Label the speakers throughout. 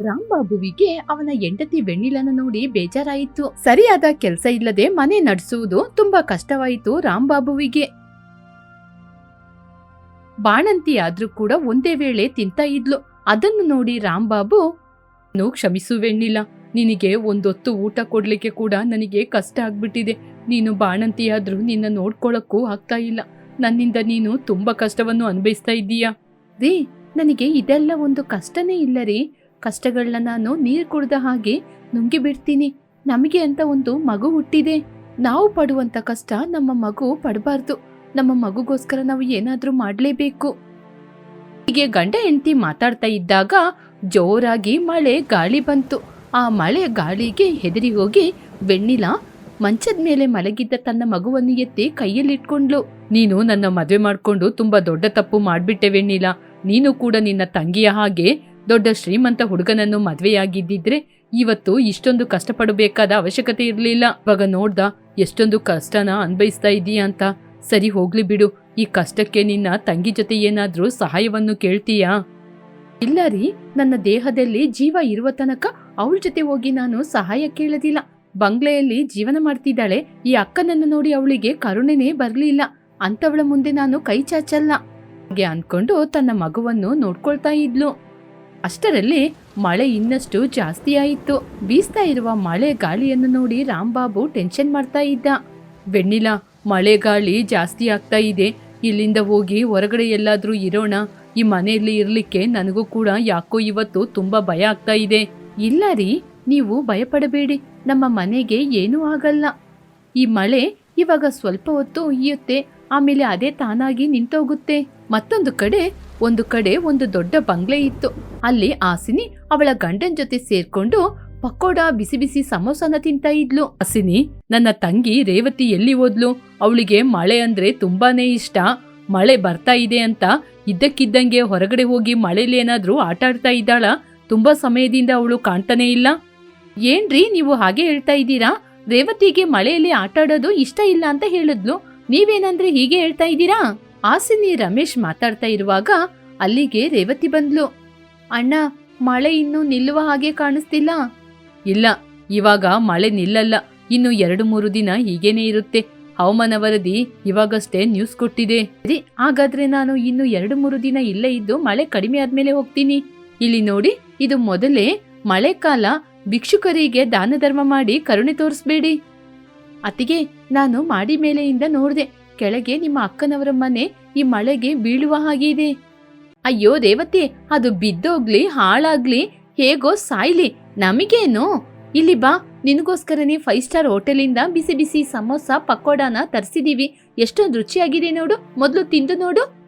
Speaker 1: ರಾಂಬಾಬುವಿಗೆ ಅವನ ಹೆಂಡತಿ ವೆಣ್ಣಿಲನ ನೋಡಿ ಬೇಜಾರಾಯಿತು. ಸರಿಯಾದ ಕೆಲಸ ಇಲ್ಲದೆ ಮನೆ ನಡೆಸುವುದು ತುಂಬಾ ಕಷ್ಟವಾಯಿತು ರಾಂಬಾಬುವಿಗೆ ಬಾಣಂತಿ ಆದ್ರೂ ಕೂಡ ಒಂದೇ ವೇಳೆ ತಿಂತ ಇದ್ಲು. ಅದನ್ನು ನೋಡಿ ರಾಂಬಾಬು ನೋ ಕ್ಷಮಿಸು ವೆಣ್ಣಿಲ್ಲ ನಿನಗೆ ಒಂದೊತ್ತು ಊಟ ಕೊಡ್ಲಿಕ್ಕೆ ಕೂಡ ನನಗೆ ಕಷ್ಟ ಆಗ್ಬಿಟ್ಟಿದೆ. ನೀನು ಬಾಣಂತಿಯಾದ್ರೂ ನಿನ್ನ ನೋಡ್ಕೊಳಕ್ಕೂ ಆಗ್ತಾ ಇಲ್ಲ. ನನ್ನಿಂದ ನೀನು ತುಂಬಾ ಕಷ್ಟವನ್ನು ಅನುಭವಿಸ್ತಾ ಇದ್ದೀಯಾ? ರೀ, ನನಗೆ ಇದೆಲ್ಲ ಒಂದು ಕಷ್ಟನೇ ಇಲ್ಲ ರೀ. ಕಷ್ಟಗಳನ್ನ ನಾನು ನೀರು ಕುಡಿದ ಹಾಗೆ ನುಂಗಿ ಬಿಡ್ತೀನಿ. ನಮಗೆ ಅಂತ ಒಂದು ಮಗು ಹುಟ್ಟಿದೆ. ನಾವು ಪಡುವಂಥ ಕಷ್ಟ ನಮ್ಮ ಮಗು ಪಡಬಾರ್ದು. ನಮ್ಮ ಮಗುಗೋಸ್ಕರ ನಾವು ಏನಾದರೂ ಮಾಡಲೇಬೇಕು. ಹೀಗೆ ಗಂಡ ಹೆಂಡತಿ ಮಾತಾಡ್ತಾ ಇದ್ದಾಗ ಜೋರಾಗಿ ಮಳೆ ಗಾಳಿ ಬಂತು. ಆ ಮಳೆ ಗಾಳಿಗೆ ಹೆದರಿ ಹೋಗಿ ವೆಣ್ಣಿಲ ಮಂಚದ ಮೇಲೆ ಮಲಗಿದ್ದ ತನ್ನ ಮಗುವನ್ನು ಎತ್ತಿ ಕೈಯಲ್ಲಿಟ್ಕೊಂಡ್ಲು. ನೀನು ನನ್ನ ಮದುವೆ ಮಾಡ್ಕೊಂಡು ತುಂಬಾ ದೊಡ್ಡ ತಪ್ಪು ಮಾಡಿಬಿಟ್ಟೆ ವೆಣ್ಣಿಲ. ನೀನು ಕೂಡ ನಿನ್ನ ತಂಗಿಯ ಹಾಗೆ ದೊಡ್ಡ ಶ್ರೀಮಂತ ಹುಡುಗನನ್ನು ಮದುವೆಯಾಗಿದ್ದಿದ್ರೆ ಇವತ್ತು ಇಷ್ಟೊಂದು ಕಷ್ಟಪಡಬೇಕಾದ ಅವಶ್ಯಕತೆ ಇರಲಿಲ್ಲ. ಇವಾಗ ನೋಡ್ದ ಎಷ್ಟೊಂದು ಕಷ್ಟನ ಅನ್ಭವಿಸ್ತಾ ಇದೀಯ ಅಂತ. ಸರಿ ಹೋಗ್ಲಿ ಬಿಡು, ಈ ಕಷ್ಟಕ್ಕೆ ನಿನ್ನ ತಂಗಿ ಜೊತೆ ಏನಾದರೂ ಸಹಾಯವನ್ನು ಕೇಳ್ತೀಯಾ? ಇಲ್ಲ ರೀ, ನನ್ನ ದೇಹದಲ್ಲಿ ಜೀವ ಇರುವ ತನಕ ಅವಳ ಜೊತೆ ಹೋಗಿ ನಾನು ಸಹಾಯ ಕೇಳದಿಲ್ಲ. ಬಂಗ್ಲೆಯಲ್ಲಿ ಜೀವನ ಮಾಡ್ತಿದ್ದಾಳೆ. ಈ ಅಕ್ಕನನ್ನು ನೋಡಿ ಅವಳಿಗೆ ಕರುಣೆನೇ ಬರಲಿಲ್ಲ. ಅಂತವಳ ಮುಂದೆ ನಾನು ಕೈ ಚಾಚಲ್ಲ. ಹಾಗೆ ಅನ್ಕೊಂಡು ತನ್ನ ಮಗುವನ್ನು ನೋಡ್ಕೊಳ್ತಾ ಇದ್ಲು. ಅಷ್ಟರಲ್ಲಿ ಮಳೆ ಇನ್ನಷ್ಟು ಜಾಸ್ತಿ ಆಯಿತು. ಬೀಸ್ತಾ ಇರುವ ಮಳೆ ಗಾಳಿಯನ್ನು ನೋಡಿ ರಾಂಬಾಬು ಟೆನ್ಷನ್ ಮಾಡ್ತಾ ಇದ್ದ. ಬೆಣ್ಣಿಲ ಮಳೆ ಗಾಳಿ ಜಾಸ್ತಿ ಆಗ್ತಾ ಇದೆ. ಇಲ್ಲಿಂದ ಹೋಗಿ ಹೊರಗಡೆ ಎಲ್ಲಾದ್ರೂ ಇರೋಣ. ಈ ಮನೆಯಲ್ಲಿ ಇರಲಿಕ್ಕೆ ನನಗೂ ಕೂಡ ಯಾಕೋ ಇವತ್ತು ತುಂಬಾ ಭಯ ಆಗ್ತಾ ಇದೆ. ಇಲ್ಲ ರೀ, ನೀವು ಭಯಪಡಬೇಡಿ. ನಮ್ಮ ಮನೆಗೆ ಏನೂ ಆಗಲ್ಲ. ಈ ಮಳೆ ಇವಾಗ ಸ್ವಲ್ಪ ಹೊತ್ತು ಉಯ್ಯುತ್ತೆ ಆಮೇಲೆ ಅದೇ ತಾನಾಗಿ ನಿಂತೋಗುತ್ತೆ. ಮತ್ತೊಂದು ಕಡೆ ಒಂದು ಕಡೆ ಒಂದು ದೊಡ್ಡ ಬಂಗ್ಲೆ ಇತ್ತು. ಅಲ್ಲಿ ಆಸಿನಿ ಅವಳ ಗಂಡನ್ ಜೊತೆ ಸೇರ್ಕೊಂಡು ಪಕೋಡ ಬಿಸಿ ಬಿಸಿ ಸಮೋಸನ ತಿಂತ ಇದ್ಲು. ಆಸಿನಿ, ನನ್ನ ತಂಗಿ ರೇವತಿ ಎಲ್ಲಿ ಹೋದ್ಲು? ಅವಳಿಗೆ ಮಳೆ ಅಂದ್ರೆ ತುಂಬಾನೇ ಇಷ್ಟ. ಮಳೆ ಬರ್ತಾ ಇದೆ ಅಂತ ಇದ್ದಕ್ಕಿದ್ದಂಗೆ ಹೊರಗಡೆ ಹೋಗಿ ಮಳೆಲಿ ಏನಾದ್ರೂ ಆಟ ಆಡ್ತಾ ಇದ್ದಾಳ? ತುಂಬಾ ಸಮಯದಿಂದ ಅವಳು ಕಾಣ್ತಾನೇ ಇಲ್ಲ. ಏನ್ರಿ ನೀವು ಹಾಗೆ ಹೇಳ್ತಾ ಇದ್ದೀರಾ? ರೇವತಿಗೆ ಮಳೆಯಲ್ಲಿ ಆಟ ಆಡೋದು ಇಷ್ಟ ಇಲ್ಲ ಅಂತ ಹೇಳಿದ್ಲು. ನೀವೇನಂದ್ರೆ ಹೀಗೆ ಹೇಳ್ತಾ ಇದ್ದೀರಾ? ಆಸಿನಿ ರಮೇಶ್ ಮಾತಾಡ್ತಾ ಇರುವಾಗ ಅಲ್ಲಿಗೆ ರೇವತಿ ಬಂದ್ಲು. ಅಣ್ಣ, ಮಳೆ ಇನ್ನು ನಿಲ್ಲುವ ಹಾಗೆ ಕಾಣಿಸ್ತಿಲ್ಲ? ಇಲ್ಲ, ಇವಾಗ ಮಳೆ ನಿಲ್ಲಲ್ಲ. ಇನ್ನು ಎರಡು ಮೂರು ದಿನ ಹೀಗೇನೆ ಇರುತ್ತೆ. ಹವಾಮಾನ ವರದಿ ಇವಾಗಷ್ಟೇ ನ್ಯೂಸ್ ಕೊಟ್ಟಿದೆ. ಸರಿ, ಹಾಗಾದ್ರೆ ನಾನು ಇನ್ನು ಎರಡು ಮೂರು ದಿನ ಇಲ್ಲೇ ಇದ್ದು ಮಳೆ ಕಡಿಮೆ ಆದ್ಮೇಲೆ ಹೋಗ್ತೀನಿ. ಇಲ್ಲಿ ನೋಡಿ, ಇದು ಮೊದಲೇ ಮಳೆಕಾಲ ಭಿಕ್ಷುಕರಿಗೆ ದಾನ ಧರ್ಮ ಮಾಡಿ ಕರುಣೆ ತೋರಿಸ್ಬೇಡಿ. ಅತಿಗೆ ನಾನು ಮಾಡಿ ಮೇಲೆಯಿಂದ ನೋಡ್ದೆ. ಕೆಳಗೆ ನಿಮ್ಮ ಅಕ್ಕನವರ ಮನೆ, ಈ ಮಳೆಗೆ ಬೀಳುವ ಹಾಗೆ ಇದೆ. ಅಯ್ಯೋ ದೇವತೆ, ಅದು ಬಿದ್ದೋಗ್ಲಿ, ಹಾಳಾಗ್ಲಿ, ಹೇಗೋ ಸಾಯ್ಲಿ, ನಮಗೇನು? ಇಲ್ಲಿ ಬಾ ನಿನಗೋಸ್ಕರನೇ ಫೈವ್ ಸ್ಟಾರ್ ಹೋಟೆಲಿಂದ ಬಿಸಿ ಬಿಸಿ ಸಮೋಸ, ಪಕೋಡಾನ ತರಿಸಿದೀವಿ. ಎಷ್ಟೊಂದು ರುಚಿಯಾಗಿದೆ ನೋಡು, ಮೊದಲು ತಿಂದು ನೋಡು.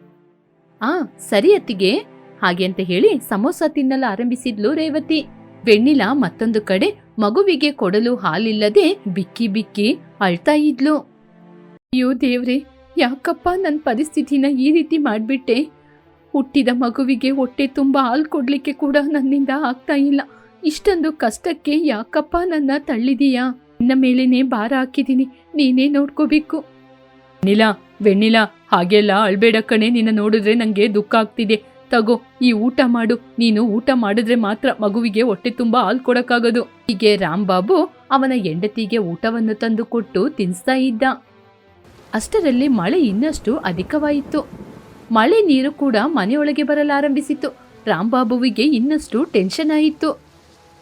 Speaker 1: ಆ, ಸರಿ ಅತ್ತಿಗೆ. ಹಾಗೆ ಅಂತ ಹೇಳಿ ಸಮೋಸ ತಿನ್ನಲು ಆರಂಭಿಸಿದ್ಲು ರೇವತಿ. ಬೆಣ್ಣಿಲ ಮತ್ತೊಂದು ಕಡೆ ಮಗುವಿಗೆ ಕೊಡಲು ಹಾಲಿಲ್ಲದೆ ಬಿಕ್ಕಿ ಬಿಕ್ಕಿ ಅಳ್ತಾ ಇದ್ಲು. ಅಯ್ಯೋ ದೇವ್ರೆ, ಯಾಕಪ್ಪ ನನ್ನ ಪರಿಸ್ಥಿತಿನ ಈ ರೀತಿ ಮಾಡಿಬಿಟ್ಟೆ? ಹುಟ್ಟಿದ ಮಗುವಿಗೆ ಹೊಟ್ಟೆ ತುಂಬ ಹಾಲು ಕೊಡಲಿಕ್ಕೆ ಕೂಡ ನನ್ನಿಂದ ಆಗ್ತಾ ಇಲ್ಲ. ಇಷ್ಟೊಂದು ಕಷ್ಟಕ್ಕೆ ಯಾಕಪ್ಪ ನನ್ನ ತಳ್ಳಿದೀಯಾ? ನಿನ್ನ ಮೇಲೇನೆ ಭಾರ ಹಾಕಿದ್ದೀನಿ, ನೀನೇ ನೋಡ್ಕೋಬೇಕು. ನಿಲ, ವೆಣ್ಣಿಲ, ಹಾಗೆಲ್ಲ ಅಳ್ಬೇಡ ಕಣೆ, ನಿನ್ನ ನೋಡಿದ್ರೆ ನನಗೆ ದುಃಖ ಆಗ್ತಿದೆ. ತಗೋ, ಈ ಊಟ ಮಾಡು. ನೀನು ಊಟ ಮಾಡಿದ್ರೆ ಮಾತ್ರ ಮಗುವಿಗೆ ಹೊಟ್ಟೆ ತುಂಬ ಹಾಲು ಕೊಡಕ್ಕಾಗೋದು. ಹೀಗೆ ರಾಂಬಾಬು ಅವನ ಹೆಂಡತಿಗೆ ಊಟವನ್ನು ತಂದು ಕೊಟ್ಟು ತಿನ್ಸ್ತಾ ಇದ್ದ. ಅಷ್ಟರಲ್ಲಿ ಮಳೆ ಇನ್ನಷ್ಟು ಅಧಿಕವಾಯಿತು. ಮಳೆ ನೀರು ಕೂಡ ಮನೆಯೊಳಗೆ ಬರಲಾರಂಭಿಸಿತು. ರಾಂಬಾಬುವಿಗೆ ಇನ್ನಷ್ಟು ಟೆನ್ಷನ್ ಆಯಿತು.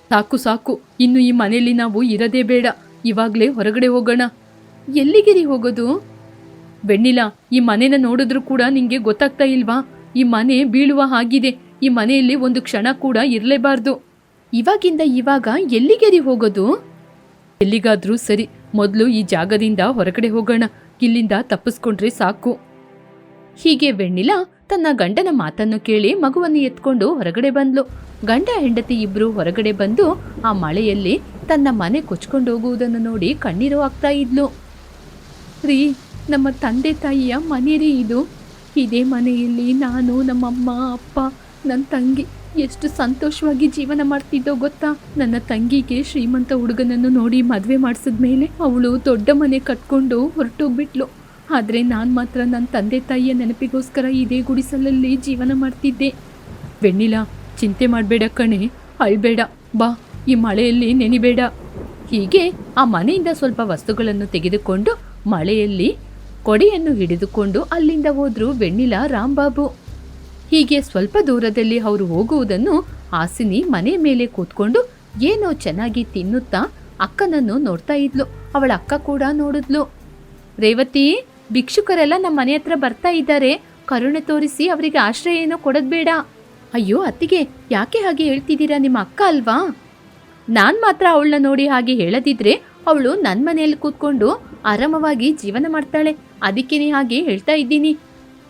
Speaker 1: ಸಾಕು ಸಾಕು, ಇನ್ನು ಈ ಮನೆಯಲ್ಲಿ ನಾವು ಇರದೇ ಬೇಡ. ಇವಾಗಲೇ ಹೊರಗಡೆ ಹೋಗೋಣ. ಎಲ್ಲಿಗೆರಿ ಹೋಗೋದು? ಬೆಣ್ಣಿಲ, ಈ ಮನೆನ ನೋಡಿದ್ರು ಕೂಡ ನಿಂಗೆ ಗೊತ್ತಾಗ್ತಾ ಇಲ್ವಾ? ಈ ಮನೆ ಬೀಳುವ ಹಾಗಿದೆ. ಈ ಮನೆಯಲ್ಲಿ ಒಂದು ಕ್ಷಣ ಕೂಡ ಇರಲೇಬಾರ್ದು. ಇವಾಗಿಂದ ಇವಾಗ ಎಲ್ಲಿಗೆರಿ ಹೋಗೋದು? ಎಲ್ಲಿಗಾದ್ರೂ ಸರಿ, ಮೊದಲು ಈ ಜಾಗದಿಂದ ಹೊರಗಡೆ ಹೋಗೋಣ. ಇಲ್ಲಿಂದ ತಪ್ಪಿಸ್ಕೊಂಡ್ರೆ ಸಾಕು. ಹೀಗೆ ವೆಣ್ಣಿಲ ತನ್ನ ಗಂಡನ ಮಾತನ್ನು ಕೇಳಿ ಮಗುವನ್ನು ಎತ್ಕೊಂಡು ಹೊರಗಡೆ ಬಂದ್ಲು. ಗಂಡ ಹೆಂಡತಿ ಇಬ್ರು ಹೊರಗಡೆ ಬಂದು ಆ ಮಳೆಯಲ್ಲಿ ತನ್ನ ಮನೆ ಕೊಚ್ಕೊಂಡು ಹೋಗುವುದನ್ನು ನೋಡಿ ಕಣ್ಣೀರು ಆಗ್ತಾ ಇದ್ಲು. ರೀ, ನಮ್ಮ ತಂದೆ ತಾಯಿಯ ಮನೆ ರೀ ಇದು. ಇದೇ ಮನೆಯಲ್ಲಿ ನಾನು, ನಮ್ಮಮ್ಮ, ಅಪ್ಪ ನನ್ನ ತಂಗಿ. ಎಷ್ಟು ಸಂತೋಷವಾಗಿ ಜೀವನ ಮಾಡ್ತಿದ್ದೋ ಗೊತ್ತಾ? ನನ್ನ ತಂಗಿಗೆ ಶ್ರೀಮಂತ ಹುಡುಗನನ್ನು ನೋಡಿ ಮದುವೆ ಮಾಡಿಸಿದ ಮೇಲೆ ಅವಳು ದೊಡ್ಡ ಮನೆ ಕಟ್ಕೊಂಡು ಹೊರಟೋಗ್ಬಿಟ್ಲು. ಆದರೆ ನಾನು ಮಾತ್ರ ನನ್ನ ತಂದೆ ತಾಯಿಯ ನೆನಪಿಗೋಸ್ಕರ ಇದೇ ಗುಡಿಸಲಲ್ಲಿ ಜೀವನ ಮಾಡ್ತಿದ್ದೆ. ಬೆಣ್ಣಿಲ ಚಿಂತೆ ಮಾಡಬೇಡ ಕಣೆ. ಅಳ್ಬೇಡ. ಬಾ, ಈ ಮಳೆಯಲ್ಲಿ ನೆನಿಬೇಡ. ಹೀಗೆ ಆ ಮನೆಯಿಂದ ಸ್ವಲ್ಪ ವಸ್ತುಗಳನ್ನು ತೆಗೆದುಕೊಂಡು ಮಳೆಯಲ್ಲಿ ಕೊಡೆಯನ್ನು ಹಿಡಿದುಕೊಂಡು ಅಲ್ಲಿಂದ ಹೋದ್ರು ಬೆಣ್ಣಿಲ ರಾಂಬಾಬು ಹೀಗೆ ಸ್ವಲ್ಪ ದೂರದಲ್ಲಿ ಅವರು ಹೋಗುವುದನ್ನು ಹಾಸಿನಿ ಮನೆ ಮೇಲೆ ಕೂತ್ಕೊಂಡು ಏನೋ ಚೆನ್ನಾಗಿ ತಿನ್ನುತ್ತಾ ಅಕ್ಕನನ್ನು ನೋಡ್ತಾ ಇದ್ಲು. ಅವಳ ಅಕ್ಕ ಕೂಡ ನೋಡಿದ್ಲು. ರೇವತಿ, ಭಿಕ್ಷುಕರೆಲ್ಲ ನಮ್ಮ ಮನೆ ಹತ್ರ ಬರ್ತಾ ಇದ್ದಾರೆ. ಕರುಣೆ ತೋರಿಸಿ ಅವರಿಗೆ ಆಶ್ರಯ ಏನೋ ಕೊಡದ್ಬೇಡ ಅಯ್ಯೋ, ಅತ್ತಿಗೆ ಯಾಕೆ ಹಾಗೆ ಹೇಳ್ತಿದ್ದೀರಾ ನಿಮ್ಮ ಅಕ್ಕ ಅಲ್ವಾ? ನಾನು ಮಾತ್ರ ಅವಳನ್ನ ನೋಡಿ ಹಾಗೆ ಹೇಳದಿದ್ರೆ ಅವಳು ನನ್ನ ಮನೆಯಲ್ಲಿ ಕೂತ್ಕೊಂಡು ಆರಾಮವಾಗಿ ಜೀವನ ಮಾಡ್ತಾಳೆ. ಅದಕ್ಕೇನೆ ಹಾಗೆ ಹೇಳ್ತಾ ಇದ್ದೀನಿ.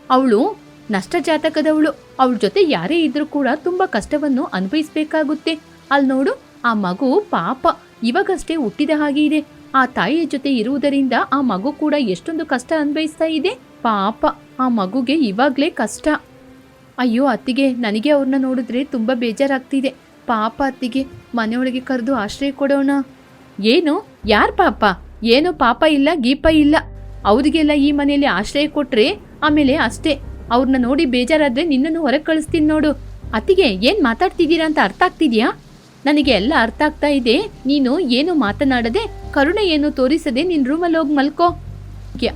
Speaker 1: ಅವಳು ನಷ್ಟ ಜಾತಕದವಳು ಅವಳ ಜೊತೆ ಯಾರೇ ಇದ್ರೂ ಕೂಡ ತುಂಬಾ ಕಷ್ಟವನ್ನು ಅನುಭವಿಸಬೇಕಾಗುತ್ತೆ. ಅಲ್ಲಿ ನೋಡು, ಆ ಮಗು ಪಾಪ. ಇವಾಗಷ್ಟೇ ಹುಟ್ಟಿದ ಹಾಗೆ ಇದೆ. ಆ ತಾಯಿಯ ಜೊತೆ ಇರುವುದರಿಂದ ಆ ಮಗು ಕೂಡ ಎಷ್ಟೊಂದು ಕಷ್ಟ ಅನುಭವಿಸ್ತಾ ಇದೆ. ಪಾಪ, ಆ ಮಗುಗೆ ಇವಾಗ್ಲೇ ಕಷ್ಟ. ಅಯ್ಯೋ, ಅತ್ತಿಗೆ, ನನಗೆ ಅವ್ರನ್ನ ನೋಡಿದ್ರೆ ತುಂಬಾ ಬೇಜಾರಾಗ್ತಿದೆ. ಪಾಪ, ಅತ್ತಿಗೆ, ಮನೆಯೊಳಗೆ ಕರೆದು ಆಶ್ರಯ ಕೊಡೋಣ. ಏನು? ಯಾರ್ ಪಾಪ? ಏನು ಪಾಪ ಇಲ್ಲ, ಗೀಪ ಇಲ್ಲ. ಅವ್ರಿಗೆಲ್ಲ ಈ ಮನೆಯಲ್ಲಿ ಆಶ್ರಯ ಕೊಟ್ರೆ ಆಮೇಲೆ ಅಷ್ಟೇ. ಅವ್ರನ್ನ ನೋಡಿ ಬೇಜಾರಾದ್ರೆ ನಿನ್ನನ್ನು ಹೊರಗೆ ಕಳಿಸ್ತೀನಿ ನೋಡು. ಅತ್ತಿಗೆ ಏನು ಮಾತಾಡ್ತಿದ್ದೀರಾ ಅಂತ ಅರ್ಥ ಆಗ್ತಿದ್ಯಾ? ನನಗೆ ಎಲ್ಲ ಅರ್ಥ ಆಗ್ತಾ ಇದೆ. ನೀನು ಏನು ಮಾತನಾಡದೆ ಕರುಣೆ ಏನು ತೋರಿಸದೆ ನಿನ್ನ ರೂಮಲ್ಲಿ ಹೋಗಿ ಮಲ್ಕೋ.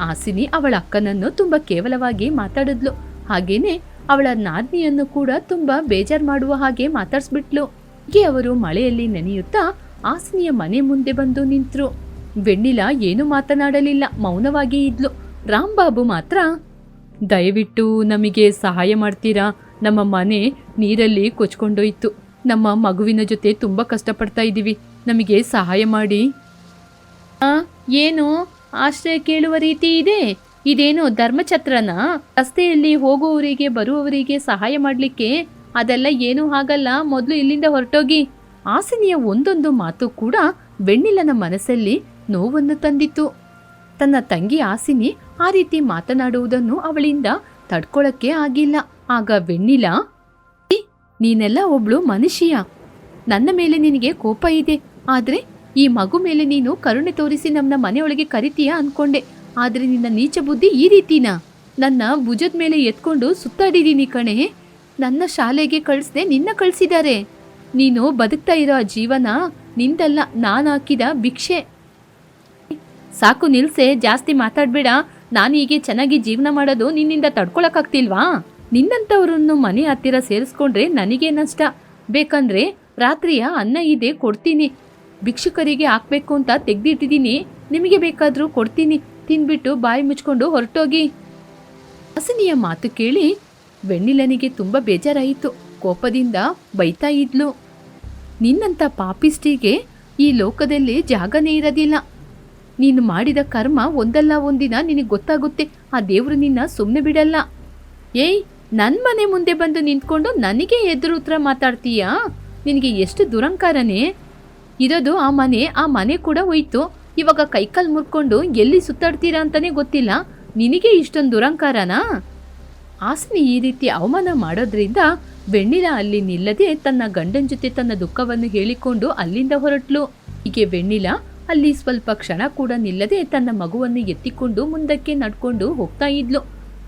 Speaker 1: ಆಸಿನಿ ಅವಳ ಅಕ್ಕನನ್ನು ತುಂಬ ಕೇವಲವಾಗಿ ಮಾತಾಡಿದ್ಲು. ಹಾಗೇನೆ ಅವಳ ನಾದ್ನಿಯನ್ನು ಕೂಡ ತುಂಬ ಬೇಜಾರು ಮಾಡುವ ಹಾಗೆ ಮಾತಾಡ್ಸ್ಬಿಟ್ಲು. ಹೀಗೆ ಅವರು ಮಳೆಯಲ್ಲಿ ನೆನೆಯುತ್ತಾ ಆಸಿನಿಯ ಮನೆ ಮುಂದೆ ಬಂದು ನಿಂತ್ರು. ವೆಣ್ಣಿಲ ಏನು ಮಾತನಾಡಲಿಲ್ಲ ಮೌನವಾಗಿ ಇದ್ಲು. ರಾಂಬಾಬು ಮಾತ್ರ ದಯವಿಟ್ಟು ನಮಗೆ ಸಹಾಯ ಮಾಡ್ತೀರಾ? ನಮ್ಮ ಮನೆ ನೀರಲ್ಲಿ ಕೊಚ್ಕೊಂಡೋಯ್ತು. ನಮ್ಮ ಮಗುವಿನ ಜೊತೆ ತುಂಬಾ ಕಷ್ಟಪಡ್ತಾ ಇದ್ದೀವಿ. ನಮಗೆ ಸಹಾಯ ಮಾಡಿ. ಏನು? ಆಶ್ರಯ ಕೇಳುವ ರೀತಿ ಇದೆ? ಇದೇನು ಧರ್ಮಛತ್ರನ? ರಸ್ತೆಯಲ್ಲಿ ಹೋಗುವವರಿಗೆ, ಬರುವವರಿಗೆ ಸಹಾಯ ಮಾಡಲಿಕ್ಕೆ ಅದೆಲ್ಲ ಏನೂ ಆಗಲ್ಲ. ಮೊದಲು ಇಲ್ಲಿಂದ ಹೊರಟೋಗಿ. ಆಸಿನಿಯ ಒಂದೊಂದು ಮಾತು ಕೂಡ ಬೆಣ್ಣಿಲನ ಮನಸ್ಸಲ್ಲಿ ನೋವನ್ನು ತಂದಿತ್ತು. ತನ್ನ ತಂಗಿ ಆಸಿನಿ ಆ ರೀತಿ ಮಾತನಾಡುವುದನ್ನು ಅವಳಿಂದ ತಡ್ಕೊಳಕ್ಕೆ ಆಗಿಲ್ಲ. ಆಗ ವೆಣ್ಣಿಲ ನೀನೆಲ್ಲ ಒಬ್ಳು ಮನುಷ್ಯ. ನನ್ನ ಮೇಲೆ ನಿನಗೆ ಕೋಪ ಇದೆ. ಆದ್ರೆ ಈ ಮಗು ಮೇಲೆ ನೀನು ಕರುಣೆ ತೋರಿಸಿ ನಮ್ಮನ್ನ ಮನೆಯೊಳಗೆ ಕರಿತೀಯ ಅನ್ಕೊಂಡೆ. ಆದ್ರೆ ನಿನ್ನ ನೀಚ ಬುದ್ಧಿ ಈ ರೀತಿನಾ. ನನ್ನ ಭುಜದ ಮೇಲೆ ಎತ್ಕೊಂಡು ಸುತ್ತಾಡಿದೀನಿ ಕಣೆ. ನನ್ನ ಶಾಲೆಗೆ ಕಳಿಸ್ದೆ ನಿನ್ನ ಕಳಿಸಿದ್ದಾರೆ ನೀನು ಬದುಕ್ತಾ ಇರೋ ಜೀವನ ನಿಂದಲ್ಲ. ನಾನು ಹಾಕಿದ ಭಿಕ್ಷೆ. ಸಾಕು ನಿಲ್ಸೆ, ಜಾಸ್ತಿ ಮಾತಾಡ್ಬೇಡ. ನಾನು ಹೀಗೆ ಚೆನ್ನಾಗಿ ಜೀವನ ಮಾಡೋದು ನಿನ್ನಿಂದ ತಡ್ಕೊಳಕ್ಕಾಗ್ತಿಲ್ವಾ? ನಿನ್ನಂಥವ್ರನ್ನು ಮನೆ ಹತ್ತಿರ ಸೇರಿಸ್ಕೊಂಡ್ರೆ ನನಗೆ ನಷ್ಟ ಬೇಕಂದ್ರೆ ರಾತ್ರಿಯ ಅನ್ನ ಇದೆ, ಕೊಡ್ತೀನಿ. ಭಿಕ್ಷುಕರಿಗೆ ಹಾಕ್ಬೇಕು ಅಂತ ತೆಗ್ದಿಟ್ಟಿದ್ದೀನಿ. ನಿಮಗೆ ಬೇಕಾದರೂ ಕೊಡ್ತೀನಿ. ತಿನ್ಬಿಟ್ಟು ಬಾಯಿ ಮುಚ್ಕೊಂಡು ಹೊರಟೋಗಿ. ಹಸಿನಿಯ ಮಾತು ಕೇಳಿ ಬೆಣ್ಣಿಲನಿಗೆ ತುಂಬ ಬೇಜಾರಾಯಿತು. ಕೋಪದಿಂದ ಬೈತಾ ಇದ್ಲು. ನಿನ್ನಂಥ ಪಾಪಿಸ್ಟಿಗೆ ಈ ಲೋಕದಲ್ಲಿ ಜಾಗನೇ ಇರೋದಿಲ್ಲ. ನೀನು ಮಾಡಿದ ಕರ್ಮ ಒಂದಲ್ಲ ಒಂದಿನ ನಿನಗೆ ಗೊತ್ತಾಗುತ್ತೆ. ಆ ದೇವರು ನಿನ್ನ ಸುಮ್ಮನೆ ಬಿಡಲ್ಲ. ಏಯ್ ನನ್ನ ಮನೆ ಮುಂದೆ ಬಂದು ನಿಂತ್ಕೊಂಡು ನನಗೆ ಎದುರು ಉತ್ತರ ಮಾತಾಡ್ತೀಯಾ? ನಿನಗೆ ಎಷ್ಟು ದುರಂಕಾರನೇ? ಇರೋದು ಆ ಮನೆ ಆ ಮನೆ ಕೂಡ ಹೋಯ್ತು. ಇವಾಗ ಕೈಕಾಲು ಮುರ್ಕೊಂಡು ಎಲ್ಲಿ ಸುತ್ತಾಡ್ತೀರಾ ಅಂತಲೇ ಗೊತ್ತಿಲ್ಲ. ನಿನಗೆ ಇಷ್ಟೊಂದು ದುರಂಕಾರನಾ? ಆಸನಿ ಈ ರೀತಿ ಅವಮಾನ ಮಾಡೋದ್ರಿಂದ ಬೆಣ್ಣಿಲ ಅಲ್ಲಿ ನಿಲ್ಲದೆ ತನ್ನ ಗಂಡನ ಜೊತೆ ತನ್ನ ದುಃಖವನ್ನು ಹೇಳಿಕೊಂಡು ಅಲ್ಲಿಂದ ಹೊರಟ್ಲು. ಹೀಗೆ ವೆಣ್ಣಿಲ ಅಲ್ಲಿ ಸ್ವಲ್ಪ ಕ್ಷಣ ಕೂಡ ನಿಲ್ಲದೆ ತನ್ನ ಮಗುವನ್ನು ಎತ್ತಿಕೊಂಡು ಮುಂದಕ್ಕೆ ನಡ್ಕೊಂಡು ಹೋಗ್ತಾ ಇದ್ಲು.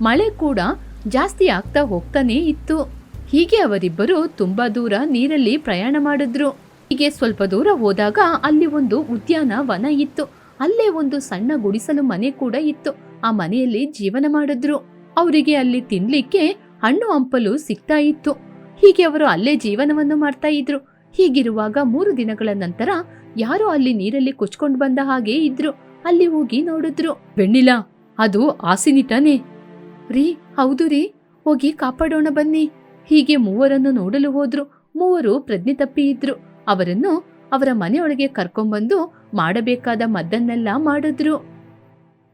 Speaker 1: ಮಳೆ ಕೂಡ ಜಾಸ್ತಿ ಆಗ್ತಾ ಹೋಗ್ತಾನೇ ಇತ್ತು. ಹೀಗೆ ಅವರಿಬ್ಬರು ತುಂಬಾ ದೂರ ನೀರಲ್ಲಿ ಪ್ರಯಾಣ ಮಾಡಿದ್ರು. ಹೀಗೆ ಸ್ವಲ್ಪ ದೂರ ಹೋದಾಗ ಅಲ್ಲಿ ಒಂದು ಉದ್ಯಾನ ವನ ಇತ್ತು. ಅಲ್ಲೇ ಒಂದು ಸಣ್ಣ ಗುಡಿಸಲು ಮನೆ ಕೂಡ ಇತ್ತು. ಆ ಮನೆಯಲ್ಲಿ ಜೀವನ ಮಾಡಿದ್ರು. ಅವರಿಗೆ ಅಲ್ಲಿ ತಿನ್ಲಿಕ್ಕೆ ಹಣ್ಣು ಹಂಪಲು ಸಿಗ್ತಾ ಇತ್ತು. ಹೀಗೆ ಅವರು ಅಲ್ಲೇ ಜೀವನವನ್ನು ಮಾಡ್ತಾ ಇದ್ರು. ಹೀಗಿರುವಾಗ ಮೂರು ದಿನಗಳ ನಂತರ ಯಾರೋ ಅಲ್ಲಿ ನೀರಲ್ಲಿ ಕೊಚ್ಕೊಂಡು ಬಂದ ಹಾಗೆ ಇದ್ರು. ಅಲ್ಲಿ ಹೋಗಿ ನೋಡಿದ್ರು. ಬೆಣ್ಣಿಲ, ಅದು ಆಸಿನಿಟನೇ. ರೀ, ಹೌದು ರೀ. ಹೋಗಿ ಕಾಪಾಡೋಣ ಬನ್ನಿ. ಹೀಗೆ ಮೂವರನ್ನು ನೋಡಲು ಹೋದ್ರು. ಮೂವರು ಪ್ರಜ್ಞೆ ತಪ್ಪಿ ಇದ್ರು. ಅವರನ್ನು ಅವರ ಮನೆಯೊಳಗೆ ಕರ್ಕೊಂಬಂದು ಮಾಡಬೇಕಾದ ಮದ್ದನ್ನೆಲ್ಲ ಮಾಡಿದ್ರು.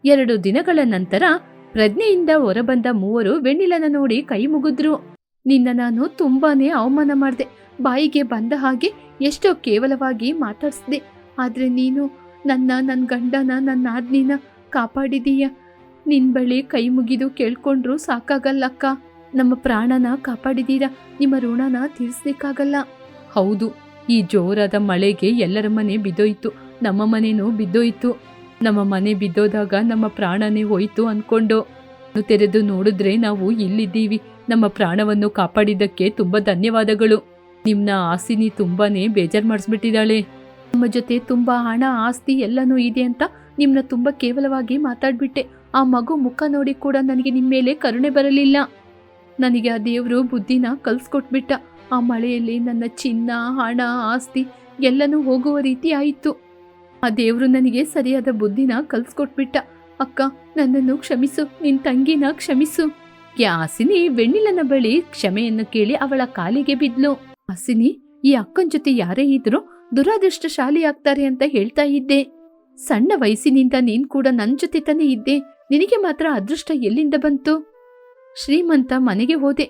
Speaker 1: ಎರಡು ದಿನಗಳ ನಂತರ ಪ್ರಜ್ಞೆಯಿಂದ ಹೊರಬಂದ ಮೂವರು ವೆಣ್ಣಿಲನ ನೋಡಿ ಕೈ ಮುಗಿದ್ರು. ನಿನ್ನ ನಾನು ತುಂಬಾನೇ ಅವಮಾನ ಮಾಡಿದೆ. ಬಾಯಿಗೆ ಬಂದ ಹಾಗೆ ಎಷ್ಟೋ ಕೇವಲವಾಗಿ ಮಾತಾಡಿಸ್ದೆ. ಆದರೆ ನೀನು ನನ್ನ ನನ್ನ ಗಂಡನ ನನ್ನ ಆಜ್ಞೆನ ಕಾಪಾಡಿದೀಯ. ನಿನ್ನ ಬಳಿ ಕೈ ಮುಗಿದು ಕೇಳ್ಕೊಂಡ್ರು ಸಾಕಾಗಲ್ಲಕ್ಕ ನಮ್ಮ ಪ್ರಾಣನ ಕಾಪಾಡಿದೀರ. ನಿಮ್ಮ ಋಣನ ತೀರಿಸ್ಲಿಕ್ಕಾಗಲ್ಲ. ಹೌದು, ಈ ಜೋರಾದ ಮಳೆಗೆ ಎಲ್ಲರ ಮನೆ ಬಿದ್ದೋಯ್ತು. ನಮ್ಮ ಮನೆನೂ ಬಿದ್ದೋಯ್ತು. ನಮ್ಮ ಮನೆ ಬಿದ್ದೋದಾಗ ನಮ್ಮ ಪ್ರಾಣನೇ ಹೋಯ್ತು ಅನ್ಕೊಂಡು. ತೆರೆದು ನೋಡಿದ್ರೆ ನಾವು ಇಲ್ಲಿದ್ದೀವಿ. ನಮ್ಮ ಪ್ರಾಣವನ್ನು ಕಾಪಾಡಿದ್ದಕ್ಕೆ ತುಂಬಾ ಧನ್ಯವಾದಗಳು. ನಿಮ್ನ ಆಸಿನಿ ತುಂಬಾನೇ ಬೇಜಾರ್ ಮಾಡಿಸ್ಬಿಟ್ಟಿದ್ದಾಳೆ. ನಮ್ಮ ಜೊತೆ ತುಂಬಾ ಹಣ, ಆಸ್ತಿ ಎಲ್ಲನೂ ಇದೆ ಅಂತ ನಿಮ್ನ ತುಂಬಾ ಕೇವಲವಾಗಿ ಮಾತಾಡ್ಬಿಟ್ಟೆ. ಆ ಮಗು ಮುಖ ನೋಡಿ ಕೂಡ ನನಗೆ ನಿಮ್ಮ ಮೇಲೆ ಕರುಣೆ ಬರಲಿಲ್ಲ. ನನಗೆ ಆ ದೇವರು ಬುದ್ಧಿನ ಕಲ್ಸ್ಕೊಟ್ಬಿಟ್ಟ. ಆ ಮಳೆಯಲ್ಲಿ ನನ್ನ ಚಿನ್ನ, ಹಣ, ಆಸ್ತಿ ಎಲ್ಲನೂ ಹೋಗುವ ರೀತಿ ಆಯಿತು. ಆ ದೇವರು ನನಗೆ ಸರಿಯಾದ ಬುದ್ಧಿನ ಕಲ್ಸ್ಕೊಟ್ಬಿಟ್ಟ. ಅಕ್ಕ, ನನ್ನನ್ನು ಕ್ಷಮಿಸು, ನಿನ್ ತಂಗಿನ ಕ್ಷಮಿಸು. ಯಾಸಿನಿ ವೆಣ್ಣಿಲನ ಬಳಿ ಕ್ಷಮೆಯನ್ನು ಕೇಳಿ ಅವಳ ಕಾಲಿಗೆ ಬಿದ್ಲು. ಹಾಸಿನಿ ಈ ಅಕ್ಕನ ಜೊತೆ ಯಾರೇ ಇದ್ರು ದುರಾದೃಷ್ಟಶಾಲಿ ಆಗ್ತಾರೆ ಅಂತ ಹೇಳ್ತಾ ಇದ್ದೆ. ಸಣ್ಣ ವಯಸ್ಸಿನಿಂದ ನೀನ್ ಕೂಡ ನನ್ ಜೊತೆ ತಾನೇ ಇದ್ದೆ. ನಿನಗೆ ಮಾತ್ರ ಅದೃಷ್ಟ ಎಲ್ಲಿಂದ ಬಂತು? ಶ್ರೀಮಂತ ಮನೆಗೆ ಹೋದೆ.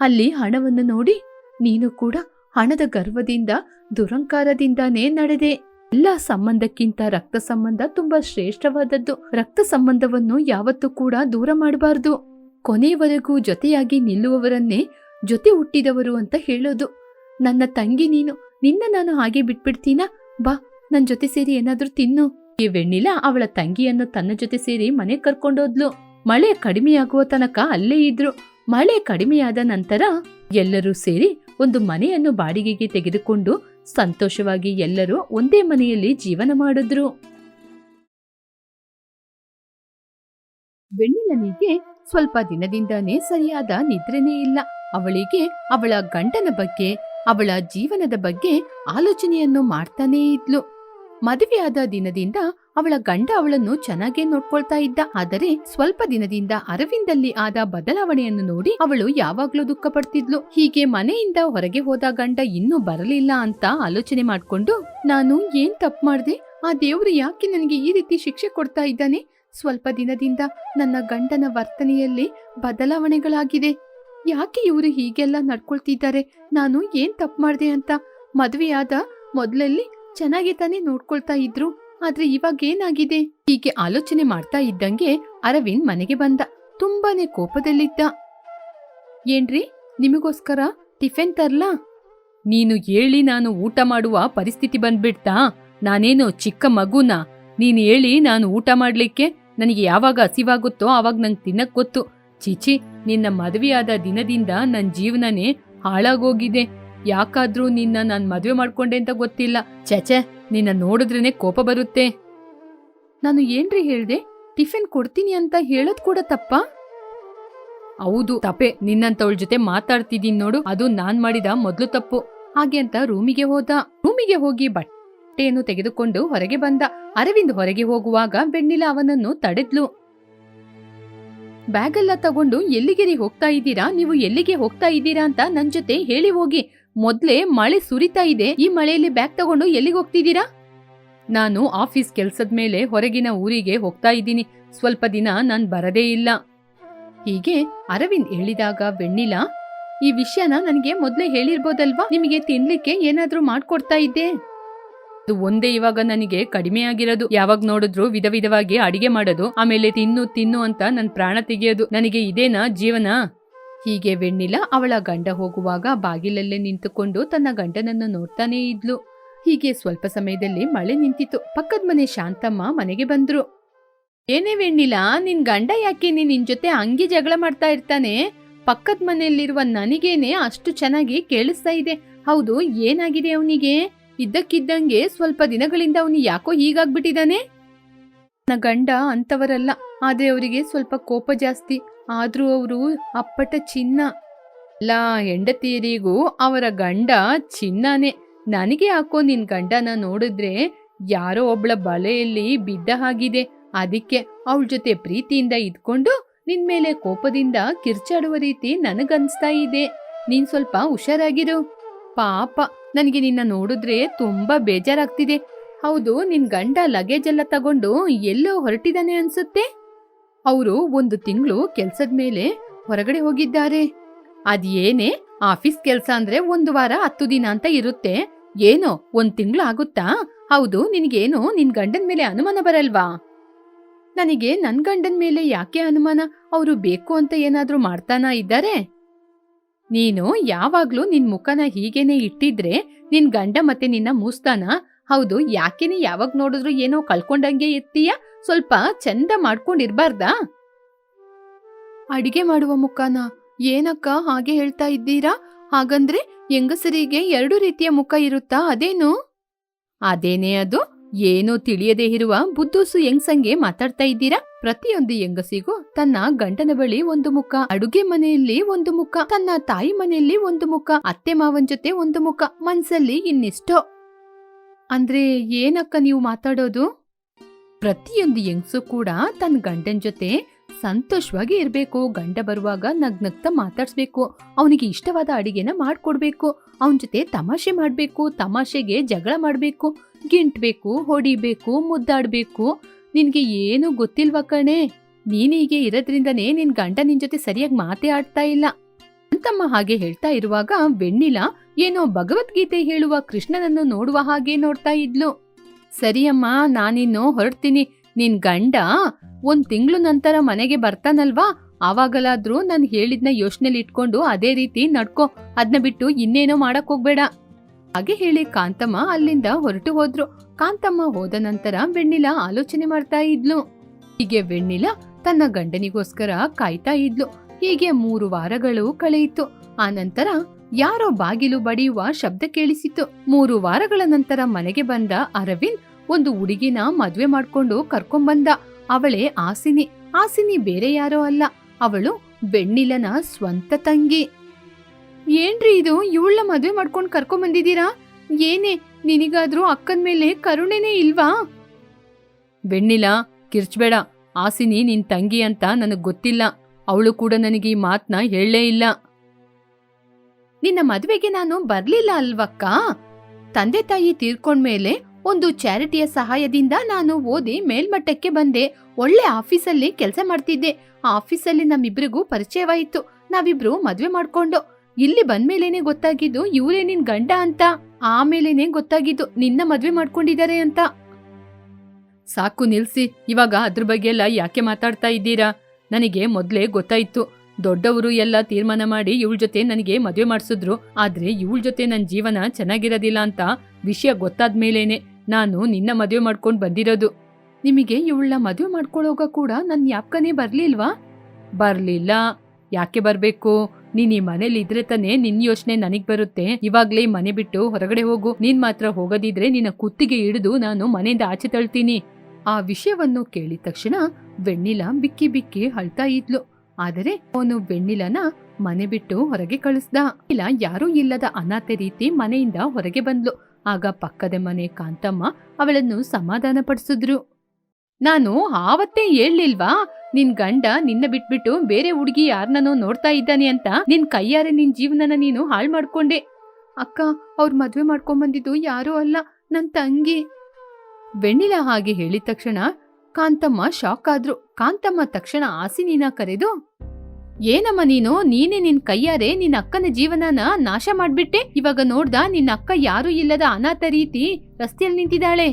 Speaker 1: ಅಲ್ಲಿ ಹಣವನ್ನು ನೋಡಿ ನೀನು ಕೂಡ ಹಣದ ಗರ್ವದಿಂದ ದುರಂಕಾರದಿಂದಾನೇ ನಡೆದೆ. ಎಲ್ಲ ಸಂಬಂಧಕ್ಕಿಂತ ರಕ್ತ ಸಂಬಂಧ ತುಂಬಾ ಶ್ರೇಷ್ಠವಾದದ್ದು. ರಕ್ತ ಸಂಬಂಧವನ್ನು ಯಾವತ್ತೂ ಕೂಡ ದೂರ ಮಾಡಬಾರ್ದು. ಕೊನೆಯವರೆಗೂ ಜೊತೆಯಾಗಿ ನಿಲ್ಲುವವರನ್ನೇ ಜೊತೆ ಹುಟ್ಟಿದವರು ಅಂತ ಹೇಳೋದು. ನನ್ನ ತಂಗಿ ನೀನು. ನಿನ್ನ ನಾನು ಹಾಗೆ ಬಿಟ್ಬಿಡ್ತೀನ? ಬಾ, ನನ್ ಜೊತೆ ಸೇರಿ ಏನಾದ್ರೂ ತಿನ್ನು. ಈ ವೆಣ್ಣಿಲ ಅವಳ ತಂಗಿಯನ್ನು ತನ್ನ ಜೊತೆ ಸೇರಿ ಮನೆ ಕರ್ಕೊಂಡೋದ್ಲು. ಮಳೆ ಕಡಿಮೆಯಾಗುವ ತನಕ ಅಲ್ಲೇ ಇದ್ರು. ಮಳೆ ಕಡಿಮೆಯಾದ ನಂತರ ಎಲ್ಲರೂ ಸೇರಿ ಒಂದು ಮನೆಯನ್ನು ಬಾಡಿಗೆಗೆ ತೆಗೆದುಕೊಂಡು ಸಂತೋಷವಾಗಿ ಎಲ್ಲರೂ ಒಂದೇ ಮನೆಯಲ್ಲಿ ಜೀವನ ಮಾಡಿದ್ರು. ಬೆಣ್ಣಿಲನಿಗೆ ಸ್ವಲ್ಪ ದಿನದಿಂದಾನೇ ಸರಿಯಾದ ನಿದ್ರೆನೇ ಇಲ್ಲ. ಅವಳಿಗೆ ಅವಳ ಗಂಡನ ಬಗ್ಗೆ, ಅವಳ ಜೀವನದ ಬಗ್ಗೆ ಆಲೋಚನೆಯನ್ನು ಮಾಡ್ತಾನೇ ಇದ್ಲು. ಮದುವೆಯಾದ ದಿನದಿಂದ ಅವಳ ಗಂಡ ಅವಳನ್ನು ಚೆನ್ನಾಗೇ ನೋಡ್ಕೊಳ್ತಾ ಇದ್ದ. ಆದರೆ ಸ್ವಲ್ಪ ದಿನದಿಂದ ಅರವಿಂದಲ್ಲಿ ಆದ ಬದಲಾವಣೆಯನ್ನು ನೋಡಿ ಅವಳು ಯಾವಾಗ್ಲೂ ದುಃಖ ಪಡ್ತಿದ್ಲು ಹೀಗೆ ಮನೆಯಿಂದ ಹೊರಗೆ ಹೋದ ಗಂಡ ಇನ್ನೂ ಬರಲಿಲ್ಲ ಅಂತ ಆಲೋಚನೆ ಮಾಡ್ಕೊಂಡು, ನಾನು ಏನ್ ತಪ್ಪು ಮಾಡಿದೆ? ಆ ದೇವ್ರು ಯಾಕೆ ನನಗೆ ಈ ರೀತಿ ಶಿಕ್ಷೆ ಕೊಡ್ತಾ ಇದ್ದಾನೆ? ಸ್ವಲ್ಪ ದಿನದಿಂದ ನನ್ನ ಗಂಡನ ವರ್ತನೆಯಲ್ಲಿ ಬದಲಾವಣೆಗಳಾಗಿದೆ. ಯಾಕೆ ಇವರು ಹೀಗೆಲ್ಲ ನಡ್ಕೊಳ್ತಿದ್ದಾರೆ? ನಾನು ಏನ್ ತಪ್ಪು ಮಾಡ್ದೆ ಅಂತ? ಮದುವೆಯಾದ ಮೊದ್ಲಲ್ಲಿ ಚೆನ್ನಾಗಿ ತಾನೇ ನೋಡ್ಕೊಳ್ತಾ ಇದ್ರು, ಆದ್ರೆ ಇವಾಗ ಏನಾಗಿದೆ? ಹೀಗೆ ಆಲೋಚನೆ ಮಾಡ್ತಾ ಇದ್ದಂಗೆ ಅರವಿಂದ್ ಮನೆಗೆ ಬಂದ. ತುಂಬಾನೇ ಕೋಪದಲ್ಲಿದ್ದ. ಏನ್ರಿ? ನಿಮಗೋಸ್ಕರ ಟಿಫಿನ್ ತರ್ಲಾ? ನೀನು ಹೇಳಿ ನಾನು ಊಟ ಮಾಡುವ ಪರಿಸ್ಥಿತಿ ಬಂದ್ಬಿಡ್ತಾ? ನಾನೇನು ಚಿಕ್ಕ ಮಗುನ? ನೀನು ಹೇಳಿ ನಾನು ಊಟ ಮಾಡ್ಲಿಕ್ಕೆ ನನಗೆ ಯಾವಾಗ ಹಸಿವಾಗುತ್ತೋ ಆವಾಗ ನಂಗೆ ತಿನ್ನಕ್ ಗೊತ್ತು. ಚೀಚಿ, ನಿನ್ನ ಮದುವೆಯಾದ ದಿನದಿಂದ ನನ್ನ ಜೀವನನೇ ಹಾಳಾಗೋಗಿದೆ. ಯಾಕಾದ್ರೂ ನಿನ್ನ ನಾನ್ ಮದುವೆ ಮಾಡ್ಕೊಂಡೆ ಅಂತ ಗೊತ್ತಿಲ್ಲ. ಚಚೆ ನಿನ್ನ ನೋಡಿದ್ರೇನೆ ಕೋಪ ಬರುತ್ತೆ. ನಾನು ಏನ್ರಿ ಹೇಳ್ದೆ? ಟಿಫಿನ್ ಕೊಡ್ತೀನಿ ಅಂತ ಹೇಳೋದ್ ಕೂಡ ತಪ್ಪ? ಹೌದು, ತಪ್ಪೆ. ನಿನ್ನಂತವಳ ಜೊತೆ ಮಾತಾಡ್ತಿದ್ದೀನಿ ನೋಡು. ಅದು ನಾನ್ ಮಾಡಿದ ಮೊದ್ಲು ತಪ್ಪು. ಹಾಗೆ ಅಂತ ರೂಮಿಗೆ ಹೋದ. ರೂಮಿಗೆ ಹೋಗಿ ಬಟ್ಟೆಯನ್ನು ತೆಗೆದುಕೊಂಡು ಹೊರಗೆ ಬಂದ. ಅರವಿಂದ್ ಹೊರಗೆ ಹೋಗುವಾಗ ಬೆಣ್ಣಿಲ ಅವನನ್ನು ತಡೆದ್ಲು. ಬ್ಯಾಗ್ ಎಲ್ಲ ತಗೊಂಡು ಎಲ್ಲಿಗಿರಿ ಹೋಗ್ತಾ ಇದ್ದೀರಾ? ನೀವು ಎಲ್ಲಿಗೆ ಹೋಗ್ತಾ ಇದ್ದೀರಾ ಅಂತ ನನ್ ಜೊತೆ ಹೇಳಿ ಹೋಗಿ. ಮೊದ್ಲೇ ಮಳೆ ಸುರಿತಾ ಇದೆ. ಈ ಮಳೆಯಲ್ಲಿ ಬ್ಯಾಗ್ ತಗೊಂಡು ಎಲ್ಲಿಗೆ ಹೋಗ್ತಿದ್ದೀರಾ? ನಾನು ಆಫೀಸ್ ಕೆಲ್ಸದ ಮೇಲೆ ಹೊರಗಿನ ಊರಿಗೆ ಹೋಗ್ತಾ ಇದ್ದೀನಿ. ಸ್ವಲ್ಪ ದಿನ ನಾನ್ ಬರದೇ ಇಲ್ಲ. ಹೀಗೆ ಅರವಿಂದ್ ಹೇಳಿದಾಗ ಬೆಣ್ಣಿಲ ಈ ವಿಷಯನ ನನಗೆ ಮೊದ್ಲೇ ಹೇಳಿರ್ಬೋದಲ್ವಾ? ನಿಮಗೆ ತಿನ್ಲಿಕ್ಕೆ ಏನಾದ್ರೂ ಮಾಡ್ಕೊಡ್ತಾ ಇದ್ದೆ? ಒಂದೇ ಇವಾಗ ನನಗೆ ಕಡಿಮೆ ಆಗಿರೋದು. ಯಾವಾಗ ನೋಡಿದ್ರು ವಿಧ ವಿಧವಾಗಿ ಅಡಿಗೆ ಮಾಡೋದು, ಆಮೇಲೆ ತಿನ್ನು ತಿನ್ನು ಅಂತ ನನ್ನ ಪ್ರಾಣ ತೆಗೆಯೋದು. ನನಗೆ ಇದೇನಾ ಜೀವನ? ಹೀಗೆ ವೆಣ್ಣಿಲ ಅವಳ ಗಂಡ ಹೋಗುವಾಗ ಬಾಗಿಲಲ್ಲೇ ನಿಂತುಕೊಂಡು ತನ್ನ ಗಂಡನನ್ನು ನೋಡ್ತಾನೇ ಇದ್ಲು. ಹೀಗೆ ಸ್ವಲ್ಪ ಸಮಯದಲ್ಲಿ ಮಳೆ ನಿಂತಿತು ಪಕ್ಕದ ಮನೆ ಶಾಂತಮ್ಮ ಮನೆಗೆ ಬಂದ್ರು. ಏನೇ ವೆಣ್ಣಿಲ, ನಿನ್ ಗಂಡ ಯಾಕೆ ನೀನ್ ನಿನ್ ಜೊತೆ ಅಂಗಿ ಜಗಳ ಮಾಡ್ತಾ ಇರ್ತಾನೆ? ಪಕ್ಕದ ಮನೆಯಲ್ಲಿರುವ ನನಗೇನೆ ಅಷ್ಟು ಚೆನ್ನಾಗಿ ಕೇಳಿಸ್ತಾ ಇದೆ. ಹೌದು, ಏನಾಗಿದೆ ಅವನಿಗೆ? ಇದ್ದಕ್ಕಿದ್ದಂಗೆ ಸ್ವಲ್ಪ ದಿನಗಳಿಂದ ಅವನು ಯಾಕೋ ಹೀಗಾಗ್ಬಿಟ್ಟಿದ್ದಾನೆ? ನನ್ನ ಗಂಡ ಅಂಥವರಲ್ಲ ಆದ್ರೆ ಅವರಿಗೆ ಸ್ವಲ್ಪ ಕೋಪ ಜಾಸ್ತಿ. ಆದ್ರೂ ಅವರು ಅಪ್ಪಟ ಚಿನ್ನ. ಎಲ್ಲ ಹೆಂಡತಿಯರಿಗೂ ಅವರ ಗಂಡ ಚಿನ್ನನೇ. ನನಗೆ ಯಾಕೋ ನಿನ್ ಗಂಡನ ನೋಡಿದ್ರೆ ಯಾರೋ ಒಬ್ಳ ಬಲೆಯಲ್ಲಿ ಬಿದ್ದ ಹಾಗಿದೆ. ಅದಕ್ಕೆ ಅವಳ ಜೊತೆ ಪ್ರೀತಿಯಿಂದ ಇದ್ಕೊಂಡು ನಿನ್ ಮೇಲೆ ಕೋಪದಿಂದ ಕಿರ್ಚಾಡುವ ರೀತಿ ನನಗನ್ಸ್ತಾ ಇದೆ. ನೀನ್ ಸ್ವಲ್ಪ ಹುಷಾರಾಗಿರು. ಪಾಪ. ನನಗೆ ನಿನ್ನ ನೋಡಿದ್ರೆ ತುಂಬಾ ಬೇಜಾರಾಗ್ತಿದೆ. ಹೌದು, ನಿನ್ ಗಂಡ ಲಗೇಜ್ ಎಲ್ಲ ತಗೊಂಡು ಎಲ್ಲೋ ಹೊರಟಿದಾನೆ ಅನ್ಸುತ್ತೆ? ಅವರು ಒಂದು ತಿಂಗಳು ಕೆಲ್ಸದ ಮೇಲೆ ಹೊರಗಡೆ ಹೋಗಿದ್ದಾರೆ. ಅದೇನೇ, ಆಫೀಸ್ ಕೆಲ್ಸ ಅಂದ್ರೆ ಒಂದು ವಾರ ಹತ್ತು ದಿನ ಅಂತ ಇರುತ್ತೆ. ಏನೋ, ಒಂದ್ ತಿಂಗಳು ಆಗುತ್ತಾ? ಹೌದು, ನಿನಗೇನು ನಿನ್ ಗಂಡನ ಮೇಲೆ ಅನುಮಾನ ಬರಲ್ವಾ? ನನಗೆ ನನ್ ಗಂಡನ ಮೇಲೆ ಯಾಕೆ ಅನುಮಾನ? ಅವರು ಬೇಕು ಅಂತ ಏನಾದ್ರೂ ಮಾಡ್ತಾನಾ ಇದ್ದಾರೆ? ನೀನು ಯಾವಾಗ್ಲೂ ನಿನ್ ಮುಖನ ಹೀಗೇನೆ ಇಟ್ಟಿದ್ರೆ ನಿನ್ ಗಂಡ ಮತ್ತೆ ನಿನ್ನ ಮೂಸ್ತಾನ? ಹೌದು ಯಾಕೆನೆ ಯಾವಾಗ ನೋಡಿದ್ರು ಏನೋ ಕಳ್ಕೊಂಡಂಗೆ ಇರ್ತೀಯ? ಸ್ವಲ್ಪ ಚಂದ ಮಾಡ್ಕೊಂಡಿರ್ಬಾರ್ದಾ? ಅಡಿಗೆ ಮಾಡುವ ಮುಖನ? ಏನಕ್ಕ ಹಾಗೆ ಹೇಳ್ತಾ ಇದ್ದೀರಾ? ಹಾಗಂದ್ರೆ ಹೆಂಗಸರಿಗೆ ಎರಡು ರೀತಿಯ ಮುಖ ಇರುತ್ತಾ ಅದೇನು? ಅದೇನೇ ಅದು? ಏನೋ ತಿಳಿಯದೇ ಇರುವ ಬುದ್ದೂಸು ಹೆಂಗ್ಸಂಗೆ ಮಾತಾಡ್ತಾ ಇದ್ದೀರಾ? ಪ್ರತಿಯೊಂದು ಹೆಂಗಸಿಗೂ ತನ್ನ ಗಂಡನ ಬಳಿ ಒಂದು ಮುಖ, ಅಡುಗೆ ಮನೆಯಲ್ಲಿ ಒಂದು ಮುಖ, ತನ್ನ ತಾಯಿ ಮನೆಯಲ್ಲಿ ಒಂದು ಮುಖ, ಅತ್ತೆ ಮಾವನ್ ಜೊತೆ ಒಂದು ಮುಖ, ಮನ್ಸಲ್ಲಿ ಇನ್ನಿಷ್ಟೋ. ಅಂದ್ರೆ ಏನಕ್ಕ ನೀವು ಮಾತಾಡೋದು? ಪ್ರತಿಯೊಂದು ಹೆಂಗಸು ಕೂಡ ತನ್ನ ಗಂಡನ ಜೊತೆ ಸಂತೋಷವಾಗಿ ಇರಬೇಕು. ಗಂಡ ಬರುವಾಗ ನಗ್ನಗ್ತಾ ಮಾತಾಡ್ಸ್ಬೇಕು. ಅವನಿಗೆ ಇಷ್ಟವಾದ ಅಡಿಗೆನ ಮಾಡ್ಕೊಡ್ಬೇಕು. ಅವನ ಜೊತೆ ತಮಾಷೆ ಮಾಡಬೇಕು, ತಮಾಷೆಗೆ ಜಗಳ ಮಾಡಬೇಕು, ಗಿಂಟ್ಬೇಕು, ಹೊಡಿಬೇಕು, ಮುದ್ದಾಡ್ಬೇಕು. ನಿನ್ಗೆ ಏನೂ ಗೊತ್ತಿಲ್ವಾ ಕಣೆ? ನೀನೀಗೆ ಇರೋದ್ರಿಂದನೇ ನಿನ್ ಗಂಡ ನಿನ್ ಜೊತೆ ಸರಿಯಾಗಿ ಮಾತೇ ಆಡ್ತಾ ಇಲ್ಲ. ಅಂತಮ್ಮ ಹಾಗೆ ಹೇಳ್ತಾ ಇರುವಾಗ ಬೆಣ್ಣಿಲ ಏನೋ ಭಗವದ್ಗೀತೆ ಹೇಳುವ ಕೃಷ್ಣನನ್ನು ನೋಡುವ ಹಾಗೆ ನೋಡ್ತಾ ಇದ್ಲು. ಸರಿಯಮ್ಮ ನಾನಿನ್ನು ಹೊರಡ್ತೀನಿ. ನಿನ್ ಗಂಡ ಒಂದ್ ತಿಂಗಳು ನಂತರ ಮನೆಗೆ ಬರ್ತಾನಲ್ವಾ? ಆವಾಗಲಾದ್ರೂ ನಾನು ಹೇಳಿದ್ನ ಯೋಚನೆಲಿ ಇಟ್ಕೊಂಡು ಅದೇ ರೀತಿ ನಡ್ಕೊ. ಅದ್ನ ಬಿಟ್ಟು ಇನ್ನೇನೋ ಮಾಡಕ್ ಹೋಗ್ಬೇಡ. ಹಾಗೆ ಹೇಳಿ ಕಾಂತಮ್ಮ ಅಲ್ಲಿಂದ ಹೊರಟು ಹೋದ್ರು. ಕಾಂತಮ್ಮ ಹೋದ ನಂತರ ಬೆಣ್ಣಿಲ ಆಲೋಚನೆ ಮಾಡ್ತಾ ಇದ್ಲು. ಹೀಗೆ ಬೆಣ್ಣಿಲ ತನ್ನ ಗಂಡನಿಗೋಸ್ಕರ ಕಾಯ್ತಾ ಇದ್ಲು. ಹೀಗೆ ಮೂರು ವಾರಗಳು ಕಳೆಯಿತು. ಆ ನಂತರ ಯಾರೋ ಬಾಗಿಲು ಬಡಿಯುವ ಶಬ್ದ ಕೇಳಿಸಿತು ಮೂರು ವಾರಗಳ ನಂತರ ಮನೆಗೆ ಬಂದ ಅರವಿಂದ್ ಒಂದು ಹುಡುಗಿನ ಮದ್ವೆ ಮಾಡ್ಕೊಂಡು ಕರ್ಕೊಂಬಂದ. ಅವಳೇ ಆಸಿನಿ. ಆಸಿನಿ ಬೇರೆ ಯಾರೋ ಅಲ್ಲ. ಅವಳು ಬೆಣ್ಣಿಲನ ಸ್ವಂತ ತಂಗಿ. ಏನ್ರಿ ಇದು? ಇವಳ ಮದ್ವೆ ಮಾಡ್ಕೊಂಡು ಕರ್ಕೊಂಬಂದಿದ್ದೀರಾ? ಏನೇ? ನಿನಗಾದ್ರೂ ಅಕ್ಕನ ಮೇಲೆ ಕರುಣೆನೇ ಇಲ್ವಾ? ಬೆಣ್ಣಿಲ ಕಿರ್ಚ್ಬೇಡ. ಆಸಿನಿ ನಿನ್ ತಂಗಿ ಅಂತ ನನಗ್ ಗೊತ್ತಿಲ್ಲ. ಅವಳು ಕೂಡ ನನಗೆ ಈ ಮಾತ್ನ ಹೇಳಲೇ ಇಲ್ಲ. ನಿನ್ನ ಮದುವೆಗೆ ನಾನು ಬರ್ಲಿಲ್ಲ ಅಲ್ವಕ್ಕ? ತಂದೆ ತಾಯಿ ತೀರ್ಕೊಂಡ್ಮೇಲೆ ಒಂದು ಚಾರಿಟಿಯ ಸಹಾಯದಿಂದ ನಾನು ಓದಿ ಮೇಲ್ಮಟ್ಟಕ್ಕೆ ಬಂದೆ. ಒಳ್ಳೆ ಆಫೀಸಲ್ಲಿ ಕೆಲಸ ಮಾಡ್ತಿದ್ದೆ. ಆ ಆಫೀಸಲ್ಲಿ ನಮ್ಮಿಬ್ರಿಗೂ ಪರಿಚಯವಾಯಿತು. ನಾವಿಬ್ರು ಮದ್ವೆ ಮಾಡ್ಕೊಂಡು. ಇಲ್ಲಿ ಬಂದ್ಮೇಲೇನೆ ಗೊತ್ತಾಗಿದ್ದು ಇವರೇ ನಿನ್ ಗಂಡ ಅಂತ, ಆಮೇಲೇನೆ ಗೊತ್ತಾಗಿದ್ದು ನಿನ್ನ ಮದ್ವೆ ಮಾಡ್ಕೊಂಡಿದ್ದಾರೆ ಅಂತ. ಸಾಕು ನಿಲ್ಸಿ, ಇವಾಗ ಅದ್ರ ಬಗ್ಗೆ ಎಲ್ಲ ಯಾಕೆ ಮಾತಾಡ್ತಾ ಇದ್ದೀರಾ? ನನಗೆ ಮೊದಲೇ ಗೊತ್ತಾಯ್ತು. ದೊಡ್ಡವರು ಎಲ್ಲ ತೀರ್ಮಾನ ಮಾಡಿ ಇವಳ ಜೊತೆ ನನಗೆ ಮದುವೆ ಮಾಡಿಸಿದ್ರು, ಆದ್ರೆ ಇವಳ ಜೊತೆ ನನ್ನ ಜೀವನ ಚೆನ್ನಾಗಿರೋದಿಲ್ಲ ಅಂತ ವಿಷಯ ಗೊತ್ತಾದ್ಮೇಲೇನೆ ನಾನು ನಿನ್ನ ಮದುವೆ ಮಾಡ್ಕೊಂಡು ಬಂದಿರೋದು. ನಿಮಗೆ ಇವಳನ್ನ ಮದುವೆ ಮಾಡ್ಕೊಳ್ಳೋಗ ಕೂಡ ನನ್ನ ಜ್ಞಾಪಕನೇ ಬರ್ಲಿಲ್ವಾ? ಬರ್ಲಿಲ್ಲ. ಯಾಕೆ ಬರ್ಬೇಕು? ನೀನ್ ಈ ಮನೇಲಿ ಇದ್ರೆ ತಾನೇ ನಿನ್ ಯೋಚನೆ ನನಗ್ ಬರುತ್ತೆ. ಇವಾಗ್ಲೇ ಮನೆ ಬಿಟ್ಟು ಹೊರಗಡೆ ಹೋಗು. ನೀನ್ ಮಾತ್ರ ಹೋಗದಿದ್ರೆ ನಿನ್ನ ಕುತ್ತಿಗೆ ಹಿಡಿದು ನಾನು ಮನೆಯಿಂದ ಆಚೆ ತಳ್ತೀನಿ. ಆ ವಿಷಯವನ್ನು ಕೇಳಿದ ತಕ್ಷಣ ವೆಣ್ಣಿಲ ಬಿಕ್ಕಿ ಬಿಕ್ಕಿ ಅಳ್ತಾ ಇದ್ಲು. ಆದರೆ ಅವನು ವೆಣ್ಣಿಲನ ಮನೆ ಬಿಟ್ಟು ಹೊರಗೆ ಕಳಿಸ್ದ. ಇಲ್ಲ ಯಾರೂ ಇಲ್ಲದ ಅನಾಥ ರೀತಿ ಮನೆಯಿಂದ ಹೊರಗೆ ಬಂದ್ಲು. ಆಗ ಪಕ್ಕದ ಮನೆ ಕಾಂತಮ್ಮ ಅವಳನ್ನು ಸಮಾಧಾನ ಪಡಿಸಿದ್ರು ನಾನು ಆವತ್ತೇ ಹೇಳ್ಲಿಲ್ವಾ? ನಿನ್ ಗಂಡ ನಿನ್ನ ಬಿಟ್ಬಿಟ್ಟು ಬೇರೆ ಹುಡುಗಿ ಯಾರನ್ನೋ ನೋಡ್ತಾ ಇದ್ದಾನೆ ಅಂತ ನಿನ್ ಕೈಯಾರೆ ನಿನ್ ಜೀವನನ ನೀನು ಹಾಳು ಮಾಡ್ಕೊಂಡೆ. ಅಕ್ಕ, ಅವ್ರ ಮದ್ವೆ ಮಾಡ್ಕೊಂಬಂದಿದ್ದು ಯಾರೂ ಅಲ್ಲ, ನನ್ ತಂಗಿ. ಬೆಣ್ಣಿಲ ಹಾಗೆ ಹೇಳಿದ ತಕ್ಷಣ ಕಾಂತಮ್ಮ ಶಾಕ್ ಆದ್ರು. ಕಾಂತಮ್ಮ ತಕ್ಷಣ ಆಸಿನಿನ ಕರೆದು, ಏನಮ್ಮ ನೀನು? ನೀನೇ ನಿನ್ ಕೈಯಾರೆ ನಿನ್ನ ಅಕ್ಕನ ಜೀವನನ ನಾಶ ಮಾಡ್ಬಿಟ್ಟೆ? ಇವಾಗ ನೋಡ್ದ ನಿನ್ನ ಅಕ್ಕ ಯಾರೂ ಇಲ್ಲದ ಅನಾಥ ರೀತಿ ರಸ್ತೆಯಲ್ಲಿ ನಿಂತಿದ್ದಾಳೆ.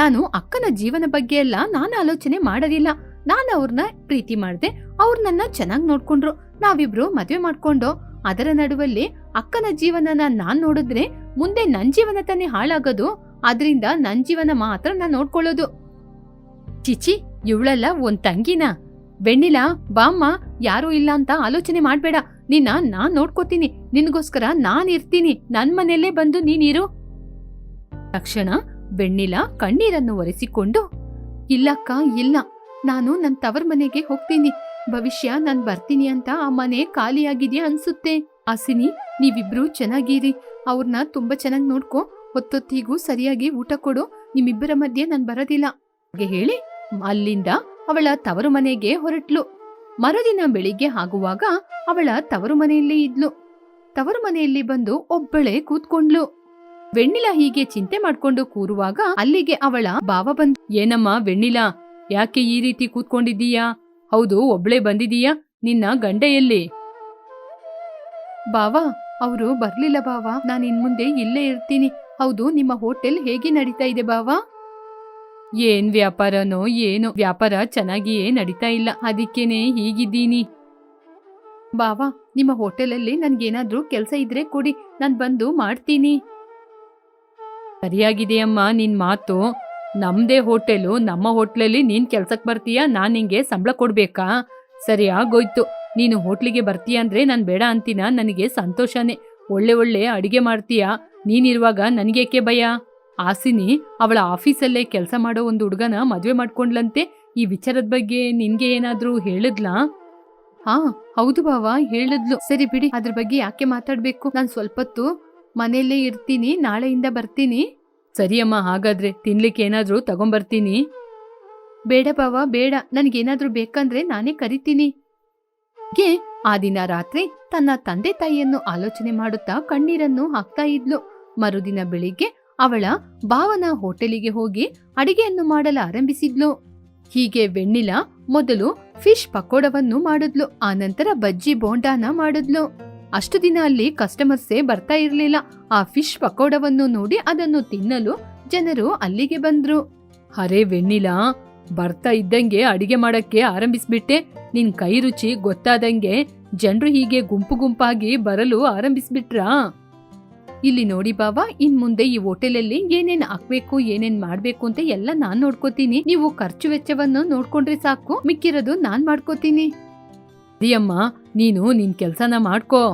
Speaker 1: ನಾನು ಅಕ್ಕನ ಜೀವನ ಬಗ್ಗೆ ಎಲ್ಲ ನಾನು ಆಲೋಚನೆ ಮಾಡೋದಿಲ್ಲ. ನಾನು ಅವ್ರನ್ನ ಪ್ರೀತಿ ಮಾಡ್ದೆ, ಅವ್ರು ನನ್ನ ಚೆನ್ನಾಗಿ ನೋಡ್ಕೊಂಡ್ರು. ನಾವಿಬ್ರು ಮದ್ವೆ ಮಾಡ್ಕೊಂಡು, ಅದರ ನಡುವಲ್ಲಿ ಅಕ್ಕನ ಜೀವನನ ನಾನ್ ನೋಡಿದ್ರೆ ಮುಂದೆ ನನ್ ಜೀವನ ತಾನೇ ಹಾಳಾಗೋದು ಅದರಿಂದ ನನ್ ಜೀವನ ಮಾತ್ರ ನಾನ್ ನೋಡ್ಕೊಳ್ಳೋದು. ಚಿಚಿ, ಇವಳೆಲ್ಲ ಒಂದ್ ತಂಗಿನ? ಬೆಣ್ಣಿಲ, ಬಾಮ್ಮ, ಯಾರೂ ಇಲ್ಲ ಅಂತ ಆಲೋಚನೆ ಮಾಡ್ಬೇಡ. ನಿನ್ನ ನಾನ್ ನೋಡ್ಕೋತೀನಿ. ನಿನ್ಗೋಸ್ಕರ ನಾನ್ ಇರ್ತೀನಿ. ನನ್ ಮನೆಯಲ್ಲೇ ಬಂದು ನೀನಿರು. ತಕ್ಷಣ ಬೆಣ್ಣಿಲ ಕಣ್ಣೀರನ್ನು ಒರೆಸಿಕೊಂಡು, ಇಲ್ಲಕ್ಕ, ಇಲ್ಲ. ನಾನು ನನ್ ತವರ್ ಮನೆಗೆ ಹೋಗ್ತೀನಿ. ಭವಿಷ್ಯ ನಾನ್ ಬರ್ತೀನಿ ಅಂತ ಆ ಮನೆ ಖಾಲಿಯಾಗಿದ್ಯಾ ಅನ್ಸುತ್ತೆ. ಅಸಿನಿ, ನೀವಿಬ್ರು ಚೆನ್ನಾಗಿರಿ. ಅವ್ರನ್ನ ತುಂಬಾ ಚೆನ್ನಾಗಿ ನೋಡ್ಕೊ. ಹೊತ್ತೊತ್ತಿಗೂ ಸರಿಯಾಗಿ ಊಟ ಕೊಡು. ನಿಮ್ಮಿಬ್ಬರ ಮಧ್ಯೆ ನಾನ್ ಬರೋದಿಲ್ಲ. ಹಾಗೆ ಹೇಳಿ, ಅಲ್ಲಿಂದ ಅವಳ ತವರು ಮನೆಗೆ ಹೊರಟ್ಲು. ಮರುದಿನ ಬೆಳಿಗ್ಗೆ ಆಗುವಾಗ ಅವಳ ತವರು ಮನೆಯಲ್ಲಿ ಇದ್ಲು. ತವರು ಮನೆಯಲ್ಲಿ ಬಂದು ಒಬ್ಬಳೆ ಕೂತ್ಕೊಂಡ್ಲು. ವೆಣ್ಣಿಲ ಹೀಗೆ ಚಿಂತೆ ಮಾಡ್ಕೊಂಡು ಕೂರುವಾಗ ಅಲ್ಲಿಗೆ ಅವಳ ಭಾವ ಬಂದ್ ಏನಮ್ಮ ವೆಣ್ಣಿಲ? ಯಾಕೆ ಈ ರೀತಿ ಕೂತ್ಕೊಂಡಿದ್ದೀಯಾ? ಹೌದು, ಒಬ್ಳೇ ಬಂದಿದೀಯಾ ನಿನ್ನ ಗಂಡ ಎಲ್ಲಿ? ಬಾವಾ ಅವರು ಬರ್ಲಿಲ್ಲ ಬಾವಾ ನಾನು ಇನ್ ಮುಂದೆ ಇಲ್ಲೇ ಇರ್ತೀನಿ. ಹೌದು, ನಿಮ್ಮ ಹೋಟೆಲ್ ಹೇಗೆ ನಡೀತಾ ಇದೆ ಬಾವಾ ಏನ್ ವ್ಯಾಪಾರನೋ ಏನೋ. ವ್ಯಾಪಾರ ಚೆನ್ನಾಗಿಯೇ ನಡೀತಾ ಇಲ್ಲ. ಅದಕ್ಕೇನೆ ಹೀಗಿದ್ದೀನಿ. ಬಾವಾ ನಿಮ್ಮ ಹೋಟೆಲಲ್ಲಿ ನನ್ಗೇನಾದ್ರೂ ಕೆಲಸ ಇದ್ರೆ ಕೊಡಿ. ನಾನು ಬಂದು ಮಾಡ್ತೀನಿ. ಸರಿಯಾಗಿದೆಯಮ್ಮ ನಿನ್ ಮಾತು. ನಮ್ದೇ ಹೋಟೆಲು, ನಮ್ಮ ಹೋಟ್ಲಲ್ಲಿ ನೀನ್ ಕೆಲ್ಸಕ್ ಬರ್ತೀಯಾ? ನಾನ್ ನಿಂಗೆ ಸಂಬಳ ಕೊಡ್ಬೇಕಾ? ಸರಿ, ಆಗೋಯ್ತು. ನೀನು ಹೋಟ್ಲಿಗೆ ಬರ್ತೀಯ ಅಂದ್ರೆ ನಾನ್ ಬೇಡ ಅಂತೀನ? ನನಗೆ ಸಂತೋಷನೇ. ಒಳ್ಳೆ ಒಳ್ಳೆ ಅಡಿಗೆ ಮಾಡ್ತೀಯಾ? ನೀನಿರುವಾಗ ನನಗೇಕೆ ಭಯ? ಆಸಿನಿ, ಅವಳ ಆಫೀಸಲ್ಲೇ ಕೆಲಸ ಮಾಡೋ ಒಂದು ಹುಡುಗನ ಮದುವೆ ಮಾಡ್ಕೊಂಡ್ಲಂತೆ. ಈ ವಿಚಾರದ ಬಗ್ಗೆ ನಿನ್ಗೆ ಏನಾದ್ರೂ ಹೇಳಿದ್ಲಾ? ಹಾ, ಹೌದು ಬಾವ ಹೇಳಿದ್ಲು. ಸರಿ ಬಿಡಿ, ಅದ್ರ ಬಗ್ಗೆ ಯಾಕೆ ಮಾತಾಡ್ಬೇಕು? ನಾನು ಸ್ವಲ್ಪತ್ತು ಮನೆಯಲ್ಲೇ ಇರ್ತೀನಿ, ನಾಳೆಯಿಂದ ಬರ್ತೀನಿ. ಸರಿ ಅಮ್ಮ ಹಾಗಾದ್ರೆ ತಿನ್ಲಿಕ್ಕೆ ಏನಾದ್ರೂ ತಗೊಂಬರ್ತೀನಿ? ಬೇಡ ಬಾವ, ಬೇಡ. ನನಗೇನಾದ್ರೂ ಬೇಕಂದ್ರೆ ನಾನೇ ಕರಿತೀನಿ. ಆ ದಿನ ರಾತ್ರಿ ತನ್ನ ತಂದೆ ತಾಯಿಯನ್ನು ಆಲೋಚನೆ ಮಾಡುತ್ತಾ ಕಣ್ಣೀರನ್ನು ಹಾಕ್ತಾ ಇದ್ಲು. ಮರುದಿನ ಬೆಳಿಗ್ಗೆ ಅವಳ ಭಾವನ ಹೋಟೆಲಿಗೆ ಹೋಗಿ ಅಡಿಗೆಯನ್ನು ಮಾಡಲು ಆರಂಭಿಸಿದ್ಲು. ಹೀಗೆ ವೆಣ್ಣಿಲ ಮೊದಲು ಫಿಶ್ ಪಕೋಡವನ್ನು ಮಾಡಿದ್ಲು. ಆನಂತರ ಬಜ್ಜಿ ಬೋಂಡಾನ ಮಾಡಿದ್ಲು. ಅಷ್ಟು ದಿನ ಅಲ್ಲಿ ಕಸ್ಟಮರ್ಸೇ ಬರ್ತಾ ಇರಲಿಲ್ಲ. ಆ ಫಿಶ್ ಪಕೋಡವನ್ನು ನೋಡಿ ಅದನ್ನು ತಿನ್ನಲು ಜನರು ಅಲ್ಲಿಗೆ ಬಂದ್ರು. ಅರೆ ವೆಣ್ಣಿಲಾ, ಬರ್ತಾ ಇದ್ದಂಗೆ ಅಡಿಗೆ ಮಾಡಕ್ಕೆ ಆರಂಭಿಸ್ಬಿಟ್ಟೆ. ನಿನ್ ಕೈ ರುಚಿ ಗೊತ್ತಾದಂಗೆ ಜನರು ಹೀಗೆ ಗುಂಪು ಗುಂಪಾಗಿ ಬರಲು ಆರಂಭಿಸ್ಬಿಟ್ರಾ? ಇಲ್ಲಿ ನೋಡಿ ಬಾವಾ, ಇನ್ ಮುಂದೆ ಈ ಹೋಟೆಲಲ್ಲಿ ಏನೇನ್ ಹಾಕ್ಬೇಕು, ಏನೇನ್ ಮಾಡ್ಬೇಕು ಅಂತ ಎಲ್ಲ ನಾನ್ ನೋಡ್ಕೋತೀನಿ. ನೀವು ಖರ್ಚು ವೆಚ್ಚವನ್ನು ನೋಡ್ಕೊಂಡ್ರೆ ಸಾಕು. ಮಿಕ್ಕಿರೋದು ನಾನ್ ಮಾಡ್ಕೋತೀನಿ. ಅಮ್ಮ ನೀನು ನಿನ್ ಕೆಲ್ಸನ ಮಾಡ್ಕೋ.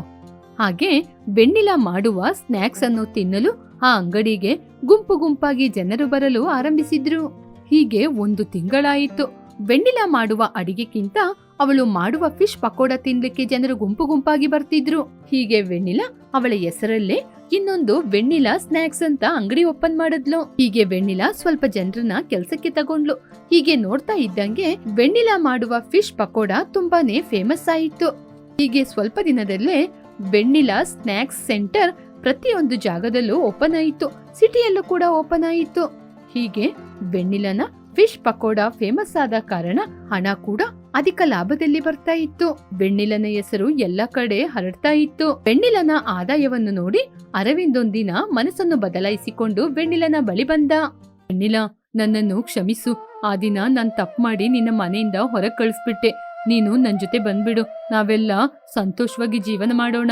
Speaker 1: ಹಾಗೆ ಬೆಣ್ಣಿಲ ಮಾಡುವ ಸ್ನ್ಯಾಕ್ಸ್ ಅನ್ನು ತಿನ್ನಲು ಆ ಅಂಗಡಿಗೆ ಗುಂಪು ಗುಂಪಾಗಿ ಜನರು ಬರಲು ಆರಂಭಿಸಿದ್ರು. ಹೀಗೆ ಒಂದು ತಿಂಗಳಾಯಿತು. ಬೆಣ್ಣಿಲ ಮಾಡುವ ಅಡಿಗೆಗಿಂತ ಅವಳು ಮಾಡುವ ಫಿಶ್ ಪಕೋಡ ತಿನ್ಲಿಕ್ಕೆ ಜನರು ಗುಂಪು ಗುಂಪಾಗಿ ಬರ್ತಿದ್ರು. ಹೀಗೆ ವೆಣ್ಣಿಲ ಅವಳ ಹೆಸರಲ್ಲೇ ಇನ್ನೊಂದು ವೆಣ್ಣಿಲ ಸ್ನ್ಯಾಕ್ಸ್ ಅಂತ ಅಂಗಡಿ ಓಪನ್ ಮಾಡಿದ್ಲು. ಹೀಗೆ ವೆಣ್ಣಿಲ ಸ್ವಲ್ಪ ಜನರನ್ನ ಕೆಲ್ಸಕ್ಕೆ ತಗೊಂಡ್ಲು. ಹೀಗೆ ನೋಡ್ತಾ ಇದ್ದಂಗೆ ವೆಣ್ಣಿಲ ಮಾಡುವ ಫಿಶ್ ಪಕೋಡ ತುಂಬಾನೇ ಫೇಮಸ್ ಆಯಿತು. ಹೀಗೆ ಸ್ವಲ್ಪ ದಿನದಲ್ಲೇ ಬೆಣ್ಣಿಲ ಸ್ನ್ಯಾಕ್ಸ್ ಸೆಂಟರ್ ಪ್ರತಿಯೊಂದು ಜಾಗದಲ್ಲೂ ಓಪನ್ ಆಯಿತು, ಸಿಟಿಯಲ್ಲೂ ಕೂಡ ಓಪನ್ ಆಯಿತು. ಹೀಗೆ ಬೆಣ್ಣಿಲನ ಫಿಶ್ ಪಕೋಡ ಫೇಮಸ್ ಆದ ಕಾರಣ ಹಣ ಕೂಡ ಅಧಿಕ ಲಾಭದಲ್ಲಿ ಬರ್ತಾ ಇತ್ತು. ಬೆಣ್ಣಿಲನ ಹೆಸರು ಎಲ್ಲ ಕಡೆ ಹರಡ್ತಾ ಇತ್ತು. ಬೆಣ್ಣಿಲನ ಆದಾಯವನ್ನು ನೋಡಿ ಅರವಿಂದ್ ಒಂದಿನ ಮನಸ್ಸನ್ನು ಬದಲಾಯಿಸಿಕೊಂಡು ಬೆಣ್ಣಿಲನ ಬಳಿ ಬಂದ. ಬೆಣ್ಣಿಲ ನನ್ನನ್ನು ಕ್ಷಮಿಸು. ಆ ದಿನ ನಾನ್ ತಪ್ಪು ಮಾಡಿ ನಿನ್ನ ಮನೆಯಿಂದ ಹೊರಗೆ ಕಳಿಸ್ಬಿಟ್ಟೆ. ನೀನು ನನ್ ಜೊತೆ ಬಂದ್ಬಿಡು. ನಾವೆಲ್ಲ ಸಂತೋಷವಾಗಿ ಜೀವನ ಮಾಡೋಣ.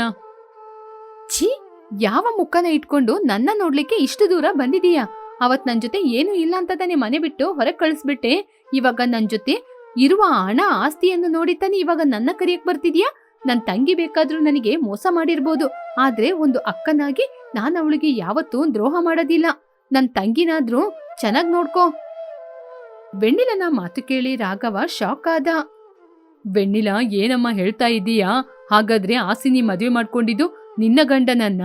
Speaker 1: ಛೀ, ಯಾವ ಮುಖನ ಇಟ್ಕೊಂಡು ನನ್ನ ನೋಡ್ಲಿಕ್ಕೆ ಇಷ್ಟು ದೂರ ಬಂದಿದೀಯಾ? ಅವತ್ ನನ್ ಜೊತೆ ಏನು ಇಲ್ಲ ಅಂತ ತಾನೇ ಮನೆ ಬಿಟ್ಟು ಹೊರಗೆ ಕಳಿಸ್ಬಿಟ್ಟೆ. ಇವಾಗ ನನ್ ಜೊತೆ ಇರುವ ಹಣ ಆಸ್ತಿಯನ್ನು ನೋಡಿ ತಾನೇ ಇವಾಗ ನನ್ನ ಕರಿಯಕ್ ಬರ್ತಿದ್ಯಾ? ನನ್ ತಂಗಿ ಬೇಕಾದ್ರೂ ನನಗೆ ಮೋಸ ಮಾಡಿರ್ಬೋದು. ಆದ್ರೆ ಒಂದು ಅಕ್ಕನಾಗಿ ನಾನು ಅವಳಿಗೆ ಯಾವತ್ತೂ ದ್ರೋಹ ಮಾಡೋದಿಲ್ಲ. ನನ್ ತಂಗಿನಾದ್ರೂ ಚೆನ್ನಾಗ್ ನೋಡ್ಕೋ. ಬೆಣ್ಣಿಲನ ಮಾತು ಕೇಳಿ ರಾಘವ ಶಾಕ್ ಆದ. ಬೆಣ್ಣಿಲ ಏನಮ್ಮ ಹೇಳ್ತಾ ಇದ್ದೀಯಾ ಹಾಗಾದ್ರೆ ಆಸಿನಿ ಮದುವೆ ಮಾಡ್ಕೊಂಡಿದ್ದು ನಿನ್ನ ಗಂಡನನ್ನ?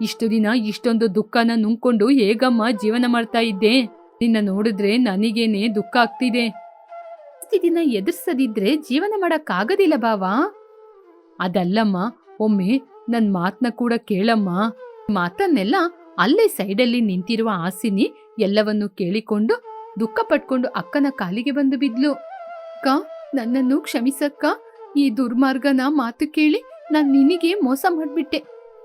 Speaker 1: ಇಷ್ಟು ದಿನ ಇಷ್ಟೊಂದು ದುಃಖನ ನುಂಗ್ಕೊಂಡು ಹೇಗಮ್ಮ ಜೀವನ ಮಾಡ್ತಾ ಇದ್ದೆ? ನಿನ್ನ ನೋಡಿದ್ರೆ ನನಗೇನೆ ದುಃಖ ಆಗ್ತಿದೆ. ದಿನ ಎದುರ್ಸದಿದ್ರೆ ಜೀವನ ಮಾಡಕ್ಕಾಗದಿಲ್ಲ ಬಾವಾ. ಅದಲ್ಲಮ್ಮ, ಒಮ್ಮೆ ನನ್ ಮಾತ್ನ ಕೂಡ ಕೇಳಮ್ಮ. ಮಾತನ್ನೆಲ್ಲ ಅಲ್ಲೇ ಸೈಡಲ್ಲಿ ನಿಂತಿರುವ ಆಸಿನಿ ಎಲ್ಲವನ್ನು ಕೇಳಿಕೊಂಡು ದುಃಖ ಪಟ್ಕೊಂಡು ಅಕ್ಕನ ಕಾಲಿಗೆ ಬಂದು ಬಿದ್ಲು. ಅಕ್ಕ ನನ್ನನ್ನು ಕ್ಷಮಿಸಕ್ಕ? ಈ ದುರ್ಮಾರ್ಗನ ಮಾತು ಕೇಳಿ ನಾನ್ ನಿನಗೆ ಮೋಸ ಮಾಡ್ಬಿಟ್ಟೆ.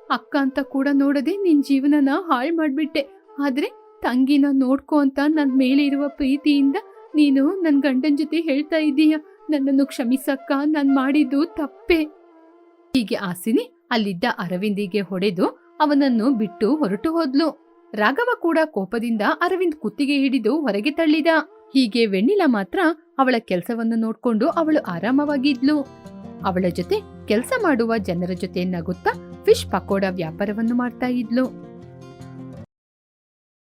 Speaker 1: ಅಕ್ಕ ಅಂತ ಕೂಡ ನೋಡದೆ ನಿನ್ ಜೀವನನ ಹಾಳು ಮಾಡ್ಬಿಟ್ಟೆ. ಆದ್ರೆ ತಂಗಿನ ನೋಡ್ಕೋ ಅಂತ ನನ್ನ ಮೇಲೆ ಇರುವ ಪ್ರೀತಿಯಿಂದ ನೀನು ನನ್ ಗಂಡನ್ ಜೊತೆ ಹೇಳ್ತಾ ಇದ್ದೀಯ ನನ್ನನ್ನು ಕ್ಷಮಿಸಕ್ಕ? ನಾನು ಮಾಡಿದ್ದು ತಪ್ಪೆ? ಹೀಗೆ ಆಸಿನಿ ಅಲ್ಲಿದ್ದ ಅರವಿಂದಿಗೆ ಹೊಡೆದು ಅವನನ್ನು ಬಿಟ್ಟು ಹೊರಟು ಹೋದ್ಲು. ರಾಘವ ಕೂಡ ಕೋಪದಿಂದ ಅರವಿಂದ್ ಕುತ್ತಿಗೆ ಹಿಡಿದು ಹೊರಗೆ ತಳ್ಳಿದ. ಹೀಗೆ ವೆಣ್ಣಿಲ ಮಾತ್ರ ಅವಳ ಕೆಲಸವನ್ನು ನೋಡ್ಕೊಂಡು ಅವಳು ಆರಾಮವಾಗಿದ್ಲು. ಅವಳ ಜೊತೆ ಕೆಲಸ ಮಾಡುವ ಜನರ ಜೊತೆ ನಗುತ್ತಾ ಫಿಶ್ ಪಕೋಡ ವ್ಯಾಪಾರವನ್ನು ಮಾಡ್ತಾ ಇದ್ಲು.